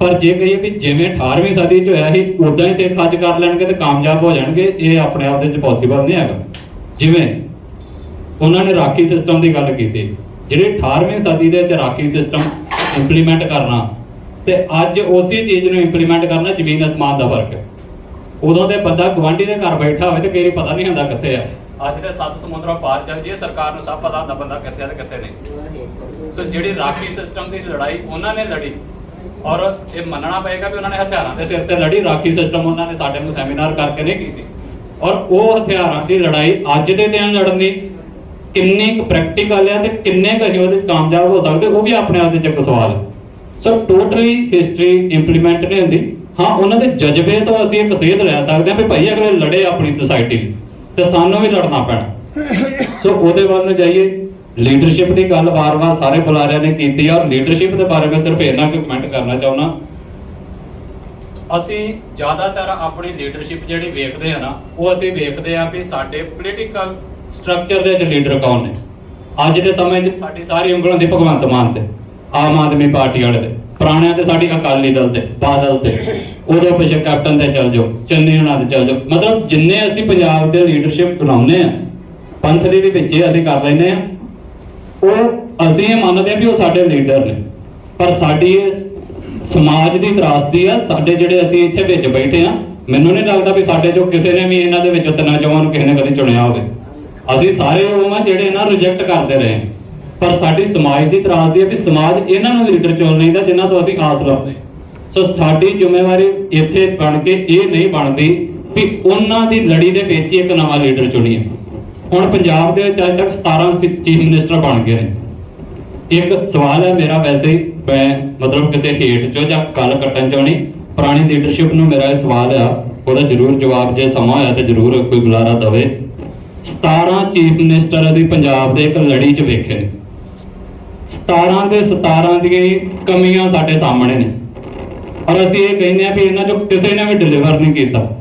ਪਰ ਜੇ ਕਹੀਏ ਵੀ ਜਿਵੇਂ 18ਵੀਂ ਸਦੀ 'ਚ ਹੋਇਆ ਸੀ ਉਦਾਂ ਹੀ ਸਿੱਖ ਅੱਜ ਕਰ ਲੈਣਗੇ ਤੇ ਕਾਮਯਾਬ ਹੋ ਜਾਣਗੇ, ਇਹ ਆਪਣੇ ਆਪ ਦੇ ਵਿੱਚ ਪੋਸੀਬਲ ਨਹੀਂ ਹੈਗਾ। ਜਿਵੇਂ ਉਹਨਾਂ ਨੇ ਰਾਖੀ ਸਿਸਟਮ ਦੀ ਗੱਲ ਕੀਤੀ, ਜਿਹੜੇ 18ਵੀਂ ਸਦੀ ਦੇ ਵਿੱਚ ਰਾਖੀ ਸਿਸਟਮ ਇੰਪਲੀਮੈਂਟ ਕਰਨਾ, ਤੇ ਅੱਜ ਉਸੇ ਚੀਜ਼ ਨੂੰ ਇੰਪਲੀਮੈਂਟ ਕਰਨਾ, ਜ਼ਮੀਨ ਅਸਮਾਨ ਦਾ ਫ਼ਰਕ ਹੈ। ਉਦੋਂ ਤੇ ਬੰਦਾ ਗਵਾਂਢੀ ਦੇ ਘਰ ਬੈਠਾ ਹੋਵੇ ਤੇ ਕਈ ਪਤਾ ਨਹੀਂ ਹੁੰਦਾ ਕਿੱਥੇ ਆ। ਅੱਜ ਦੇ ਸੱਤ ਸਮੁੰਦਰਾਂ ਪਾਰ ਚੱਲ ਜੇ ਸਰਕਾਰ ਨੂੰ ਸਭ ਪਤਾ ਹੁੰਦਾ ਬੰਦਾ ਕਿੱਥੇ ਆ ਤੇ ਕਿੱਥੇ ਨਹੀਂ। ਸੋ ਜਿਹੜੀ ਰਾਖੀ ਸਿਸਟਮ ਦੀ ਲੜਾਈ, ਉਹਨਾਂ ਨੇ ਲੜੀ। ਔਰ ਇਹ ਮੰਨਣਾ ਪਏਗਾ ਵੀ ਉਹਨਾਂ ਨੇ ਹਥਿਆਰਾਂ ਦੇ ਸਿਰ ਤੇ ਲੜੀ, ਰਾਖੀ ਸਿਸਟਮ ਉਹਨਾਂ ਨੇ ਸਾਡੇ ਨੂੰ ਸੈਮੀਨਾਰ ਕਰਕੇ ਨਹੀਂ ਕੀਤੀ। ਔਰ ਉਹ ਹਥਿਆਰਾਂ ਦੀ ਲੜਾਈ ਅੱਜ ਦੇ ਦਿਨ ਲੜਨ ਕਿੰਨੀ ਕੁ ਪ੍ਰੈਕਟੀਕਲ ਹੈ ਤੇ ਕਿੰਨੇ ਕੁ ਅਸੀਂ ਉਹਦੇ ਕਾਮਯਾਬ ਹੋ ਸਕਦੇ, ਉਹ ਵੀ ਆਪਣੇ ਆਪ ਦੇ ਵਿੱਚ ਸਵਾਲ ਹੈ। ਸੋ ਟੋਟਲੀ ਹਿਸਟਰੀ ਇੰਪਲੀਮੈਂਟ ਨਹੀਂ ਹੁੰਦੀ। ਹਾਂ, ਉਹਨਾਂ ਦੇ ਜਜ਼ਬੇ ਤੋਂ ਅਸੀਂ ਇੱਕ ਸੇਧ ਲੈ ਸਕਦੇ ਹਾਂ ਵੀ ਭਾਈ ਅਗਲੇ ਲੜੇ ਆਪਣੀ ਸੁਸਾਇਟੀ ਤੇ ਸਾਨੂੰ ਵੀ ਲੜਨਾ ਪੈਣਾ। ਸੋ ਉਹਦੇ ਵੱਲ ਨੂੰ ਜਾਈਏ। ਲੀਡਰਸ਼ਿਪ ਦੀ ਗੱਲ ਵਾਰ-ਵਾਰ ਸਾਰੇ ਬੁਲਾਰਿਆਂ ਨੇ ਕੀਤੀ ਔਰ ਲੀਡਰਸ਼ਿਪ ਦੇ ਬਾਰੇ ਮੈਂ ਸਿਰਫ ਇੰਨਾ ਕੁ ਕਮੈਂਟ ਕਰਨਾ ਚਾਹੁੰਦਾ। ਅਸੀਂ ਜ਼ਿਆਦਾਤਰ ਆਪਣੀ ਲੀਡਰਸ਼ਿਪ ਜਿਹੜੀ ਵੇਖਦੇ ਆ ਨਾ, ਉਹ ਅਸੀਂ ਵੇਖਦੇ ਆ ਵੀ ਸਾਡੇ ਪੋਲੀਟੀਕਲ ਸਟਰਕਚਰ ਦੇ ਵਿੱਚ ਲੀਡਰ ਕੌਣ ਨੇ। ਅੱਜ ਦੇ ਸਮੇਂ 'ਚ ਸਾਡੀ ਸਾਰੀ ਉਂਗਲਾਂ ਦੀ ਭਗਵੰਤ ਮਾਨ ਤੇ, ਆਮ ਆਦਮੀ ਪਾਰਟੀ ਵਾਲੇ ਦੇ ਪੁਰਾਣਿਆਂ ਤੇ ਸਾਡੀ ਅਕਾਲੀ ਦਲ ਤੇ, ਬਾਦਲ ਤੇ, ਉਦੋਂ ਪਿੱਛੇ ਕੈਪਟਨ ਤੇ ਚੱਲ ਜਾਓ, ਚੰਨੀ ਉਹਨਾਂ ਤੇ ਚੱਲ ਜਾਓ। ਮਤਲਬ ਜਿੰਨੇ ਅਸੀਂ ਪੰਜਾਬ ਦੇ ਲੀਡਰਸ਼ਿਪ ਬਣਾਉਂਦੇ ਆ, ਪੰਥ ਦੇ ਵੀ ਵਿੱਚ ਅਸੀਂ ਕਰ ਲੈਨੇ ਆ। ਉਹ ਅਸੀਂ ਇਹ ਮੰਨਦੇ ਆ ਵੀ ਉਹ ਸਾਡੇ ਲੀਡਰ ਨੇ। ਪਰ ਸਾਡੀ ਇਹ ਸਮਾਜ ਦੀ ਤਰਾਸਦੀ ਆ, ਸਾਡੇ ਜਿਹੜੇ ਅਸੀਂ ਇੱਥੇ ਵਿੱਚ ਬੈਠੇ ਆ ਮੈਨੂੰ ਨਹੀਂ ਲੱਗਦਾ ਵੀ ਸਾਡੇ ਚੋਂ ਕਿਸੇ ਨੇ ਵੀ ਇਹਨਾਂ ਦੇ ਵਿੱਚੋਂ ਤਿੰਨਾਂ ਚੋਂ ਨੂੰ ਕਿਸੇ ਨੇ ਕਦੀ ਚੁਣਿਆ ਹੋਵੇ। ਅਸੀਂ ਸਾਰੇ ਉਹ ਆ ਜਿਹੜੇ ਇਹਨਾਂ ਰਿਜੈਕਟ ਕਰਦੇ ਰਹੇ ਪਰ ਸਾਡੀ ਸਮਾਜ ਦੀ ਤਰਾਸਦੀ ਹੈ ਵੀ ਸਮਾਜ ਇਹਨਾਂ ਨੂੰ ਲੀਡਰ ਚੁਣ ਲੈਂਦਾ ਜਿਨ੍ਹਾਂ ਤੋਂ ਅਸੀਂ ਆਸ ਰੱਖਦੇ ਸੋ ਸਾਡੀ ਜ਼ਿੰਮੇਵਾਰੀ ਇੱਥੇ ਬਣ ਕੇ ਇਹ ਨਹੀਂ ਬਣਦੀ ਵੀ ਉਹਨਾਂ ਦੀ ਲੜੀ ਦੇ ਵਿੱਚ ਹੀ ਇੱਕ ਨਵਾਂ ਲੀਡਰ ਚੁਣੀਏ। ਹੁਣ ਪੰਜਾਬ ਦੇ ਵਿੱਚ ਅੱਜ ਤੱਕ 17 ਚੀਫ ਮਿਨਿਸਟਰ ਬਣ ਗਏ ਨੇ। ਇੱਕ ਸਵਾਲ ਹੈ ਮੇਰਾ ਵੈਸੇ ਮੈਂ ਮਤਲਬ ਕਿਸੇ ਹੇਠ ਚੋਂ ਜਾਂ ਗੱਲ ਕੱਟਣ ਚੋਂ ਨਹੀਂ, ਪੁਰਾਣੀ ਲੀਡਰਸ਼ਿਪ ਨੂੰ ਮੇਰਾ ਇਹ ਸਵਾਲ ਆ, ਉਹਦਾ ਜ਼ਰੂਰ ਜਵਾਬ ਜੇ ਸਮਾਂ ਹੋਇਆ ਤੇ ਜ਼ਰੂਰ ਕੋਈ ਬੁਲਾਰਾ ਦਵੇ। 17 ਚੀਫ ਮਿਨਿਸਟਰ ਅਸੀਂ ਪੰਜਾਬ ਦੇ ਇੱਕ ਲੜੀ 'ਚ ਵੇਖੇ ਨੇ। 17 ਦੇ 17 ਦੀਆਂ ਕਮੀਆਂ ਸਾਡੇ ਸਾਹਮਣੇ ਨੇ। ਔਰ ਅਸੀਂ ਇਹ ਕਹਿੰਦੇ ਆ ਵੀ ਇਹਨਾਂ 'ਚੋਂ ਕਿਸੇ ਨੇ ਵੀ ਡਿਲੀਵਰ ਨਹੀਂ ਕੀਤਾ।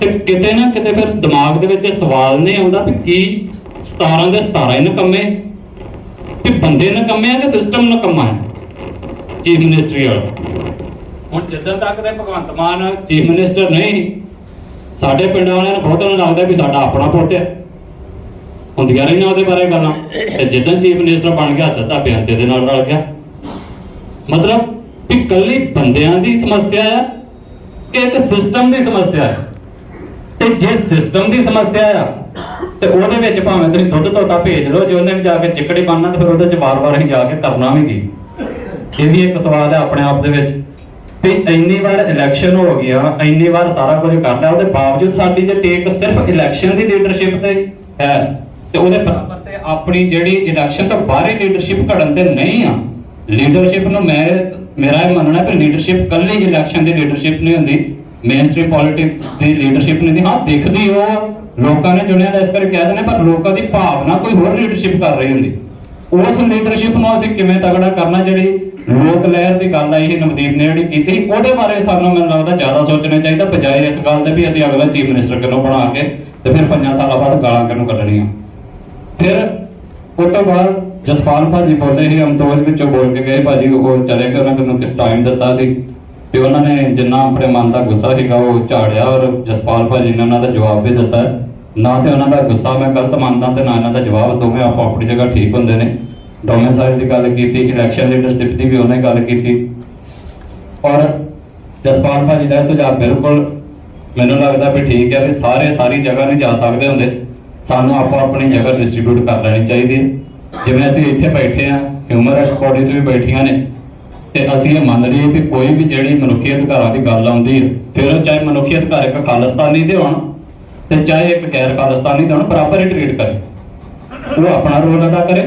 ਤੇ ਕਿਤੇ ਨਾ ਕਿਤੇ ਫਿਰ ਦਿਮਾਗ ਦੇ ਵਿੱਚ ਇਹ ਸਵਾਲ ਨਹੀਂ ਆਉਂਦਾ ਵੀ ਕੀ 17 ਦੇ 17 ਹੀ ਨਕੰਮੇ ਕਿ ਬੰਦੇ ਨਕੰਮੇ ਆ ਕਿ ਸਿਸਟਮ ਨਕੰਮਾ ਹੈ? ਚੀਫ ਮਿਨਿਸਟਰੀ ਵਾਲਾ। ਹੁਣ ਜਿੱਦਣ ਤੱਕ ਦੇ ਭਗਵੰਤ ਮਾਨ ਚੀਫ ਮਿਨਿਸਟਰ ਨਹੀਂ, ਸਾਡੇ ਪਿੰਡ ਵਾਲਿਆਂ ਨੂੰ ਬਹੁਤਾਂ ਨੂੰ ਲੱਗਦਾ ਵੀ ਸਾਡਾ ਆਪਣਾ ਪੁੱਤ ਹੈ। ਹੁੰਦੀਆਂ ਰਹੀਆਂ ਉਹਦੇ ਬਾਰੇ ਗੱਲਾਂ। ਤੇ ਜਿੱਦਾਂ ਚੀਫ ਮਿਨਿਸਟਰ ਬਣ ਗਿਆ, ਸਿੱਧਾ ਬੇਅੰਤੇ ਦੇ ਨਾਲ ਰਲ ਗਿਆ। ਮਤਲਬ ਵੀ ਕੱਲੀ ਬੰਦਿਆਂ ਦੀ ਸਮੱਸਿਆ ਹੈ ਕਿ ਇੱਕ ਸਿਸਟਮ ਦੀ ਸਮੱਸਿਆ ਹੈ ਤੇ ਜੇ ਸਿਸਟਮ ਦੀ ਸਮੱਸਿਆ ਆ, ਤੇ ਉਹਦੇ ਵਿੱਚ ਭਾਵੇਂ ਤੁਸੀਂ ਦੁੱਧ ਧੋਤਾ ਭੇਜ ਲਓ, ਜੇ ਉਹਨੇ ਵੀ ਜਾ ਕੇ ਚਿੱਕੜੀ ਬਣਨਾ ਤੇ ਫਿਰ ਉਹਦੇ ਚ ਵਾਰ-ਵਾਰ ਹੀ ਜਾ ਕੇ ਕਰਨਾ ਵੀ ਕੀ। ਇਹ ਵੀ ਇੱਕ ਸਵਾਲ ਹੈ ਆਪਣੇ ਆਪ ਦੇ ਵਿੱਚ। ਵੀ ਇੰਨੀ ਵਾਰ ਇਲੈਕਸ਼ਨ ਹੋ ਗਿਆ, ਇੰਨੀ ਵਾਰ ਸਾਰਾ ਕੁਝ ਕਰਦਾ ਉਹਦੇ ਬਾਵਜੂਦ ਸਾਡੀ ਜੇ ਟੇਕ ਸਿਰਫ ਇਲੈਕਸ਼ਨ ਦੀ ਲੀਡਰਸ਼ਿਪ ਤੇ ਹੈ, ਤੇ ਉਹਦੇ ਬਰਾਬਰ ਤੇ ਆਪਣੀ ਜਿਹੜੀ ਇਲੈਕਸ਼ਨ ਤੋਂ ਬਾਹਰ ਲੀਡਰਸ਼ਿਪ ਘੜਨ ਤੇ ਨਹੀਂ ਆ। ਲੀਡਰਸ਼ਿਪ ਨੂੰ ਮੈਂ, ਮੇਰਾ ਇਹ ਮੰਨਣਾ ਕਿ ਲੀਡਰਸ਼ਿਪ ਕੱਲੀ ਇਲੈਕਸ਼ਨ ਦੀ ਲੀਡਰਸ਼ਿਪ ਨਹੀਂ ਹੁੰਦੀ। ਮੇਨਸਟ੍ਰੀਮ ਪੋਲਿਟਿਕਸ ਦੀ ਲੀਡਰਸ਼ਿਪ ਨਹੀਂ ਹਾਂ, ਦਿਖਦੀ ਉਹ ਲੋਕਾਂ ਨੇ ਚੁਣਿਆ ਇਸ ਕਰਕੇ ਕਹਿ ਦਿੰਦੇ, ਪਰ ਲੋਕਾਂ ਦੀ ਭਾਵਨਾ ਕੋਈ ਹੋਰ ਲੀਡਰਸ਼ਿਪ ਕਰ ਰਹੀ ਹੁੰਦੀ। ਉਸ ਲੀਡਰਸ਼ਿਪ ਨੂੰ ਅਸੀਂ ਕਿਵੇਂ ਤਗੜਾ ਕਰਨਾ, ਜਿਹੜੀ ਲੋਕ ਲਹਿਰ ਦੀ ਗੱਲ ਆਈ ਸੀ, ਨਵਦੀਪ ਨੇ ਜਿਹੜੀ ਕੀਤੀ ਉਹਦੇ ਬਾਰੇ ਸਾਨੂੰ ਮੈਨੂੰ ਲੱਗਦਾ ਜ਼ਿਆਦਾ ਸੋਚਣਾ ਚਾਹੀਦਾ, ਬਜਾਏ ਇਸ ਗੱਲ ਦੇ ਵੀ ਅਸੀਂ ਅਗਲਾ ਚੀਫ ਮਿਨਿਸਟਰ ਕਿਹਨੂੰ ਬਣਾ ਕੇ ਤੇ ਫਿਰ ਪੰਜਾਂ ਸਾਲਾਂ ਬਾਅਦ ਗਾਲਾਂ ਕਿਹਨੂੰ ਕੱਢਣੀਆਂ। ਫਿਰ ਉਹ ਤੋਂ ਬਾਅਦ ਜਸਪਾਲ ਭਾਜੀ ਬੋਲੇ ਸੀ ਅਮਤੋਜ ਵਿੱਚੋਂ ਬੋਲ ਕੇ ਗਏ, ਭਾਜੀ ਉਹ ਚਲੇ ਗਏ, ਉਹਨਾਂ ਨੂੰ ਟਾਈਮ ਦਿੱਤਾ ਸੀ। ਤੇ ਉਹਨਾਂ ਨੇ ਜਿੰਨਾ ਆਪਣੇ ਮਨ ਦਾ ਗੁੱਸਾ ਸੀਗਾ ਉਹ ਝਾੜਿਆ ਔਰ ਜਸਪਾਲ ਭਾਜੀ ਨੇ ਉਹਨਾਂ ਦਾ ਜਵਾਬ ਵੀ ਦਿੱਤਾ। ਹੈ। ਨਾ ਤੇ ਉਹਨਾਂ ਦਾ ਗੁੱਸਾ ਮੈਂ ਗਲਤ ਮੰਨਦਾ ਤੇ ਨਾ ਇਹਨਾਂ ਦਾ ਜਵਾਬ। ਦੋਵੇਂ ਆਪੋ ਆਪਣੀ ਜਗ੍ਹਾ ਠੀਕ ਹੁੰਦੇ ਨੇ। ਡੋਮਿਸਾਈਲ ਦੀ ਗੱਲ ਕੀਤੀ ਇਲੈਕਸ਼ਨ ਲੀਡਰਸ਼ਿਪ ਦੀ ਵੀ ਉਹਨੇ ਗੱਲ ਕੀਤੀ। ਔਰ ਜਸਪਾਲ ਭਾਜੀ ਦਾ ਸੁਝਾਅ ਬਿਲਕੁਲ ਮੈਨੂੰ ਲੱਗਦਾ ਵੀ ਠੀਕ ਹੈ ਵੀ ਸਾਰੇ ਸਾਰੀ ਜਗ੍ਹਾ ਨਹੀਂ ਜਾ ਸਕਦੇ ਹੁੰਦੇ। ਸਾਨੂੰ ਆਪੋ ਆਪਣੀ ਜਗ੍ਹਾ ਡਿਸਟ੍ਰੀਬਿਊਟ ਕਰ ਲੈਣੀ ਚਾਹੀਦੀ ਹੈ। ਜਿਵੇਂ ਅਸੀਂ ਇੱਥੇ ਬੈਠੇ ਆ ਹਿਊਮਨ ਰਾਈਟਸ ਬੋਡੀਜ਼ ਵੀ ਬੈਠੀਆਂ ਨੇ। ਤੇ ਅਸੀਂ ਇਹ ਮੰਨ ਲਈਏ ਕਿ ਕੋਈ ਵੀ ਜਿਹੜੀ ਮਨੁੱਖੀ ਅਧਿਕਾਰਾਂ ਦੀ ਗੱਲ ਆਉਂਦੀ ਹੈ, ਫਿਰ ਉਹ ਚਾਹੇ ਮਨੁੱਖੀ ਅਧਿਕਾਰ ਇੱਕ ਖਾਲਿਸਤਾਨੀ ਦੇ ਹੋਣ ਤੇ ਚਾਹੇ ਇੱਕ ਗੈਰ ਖਾਲਿਸਤਾਨੀ ਦੇ ਹੋਣ ਬਰਾਬਰ ਹੀ ਟ੍ਰੀਟ ਕਰੇ। ਉਹ ਆਪਣਾ ਰੋਲ ਅਦਾ ਕਰੇ।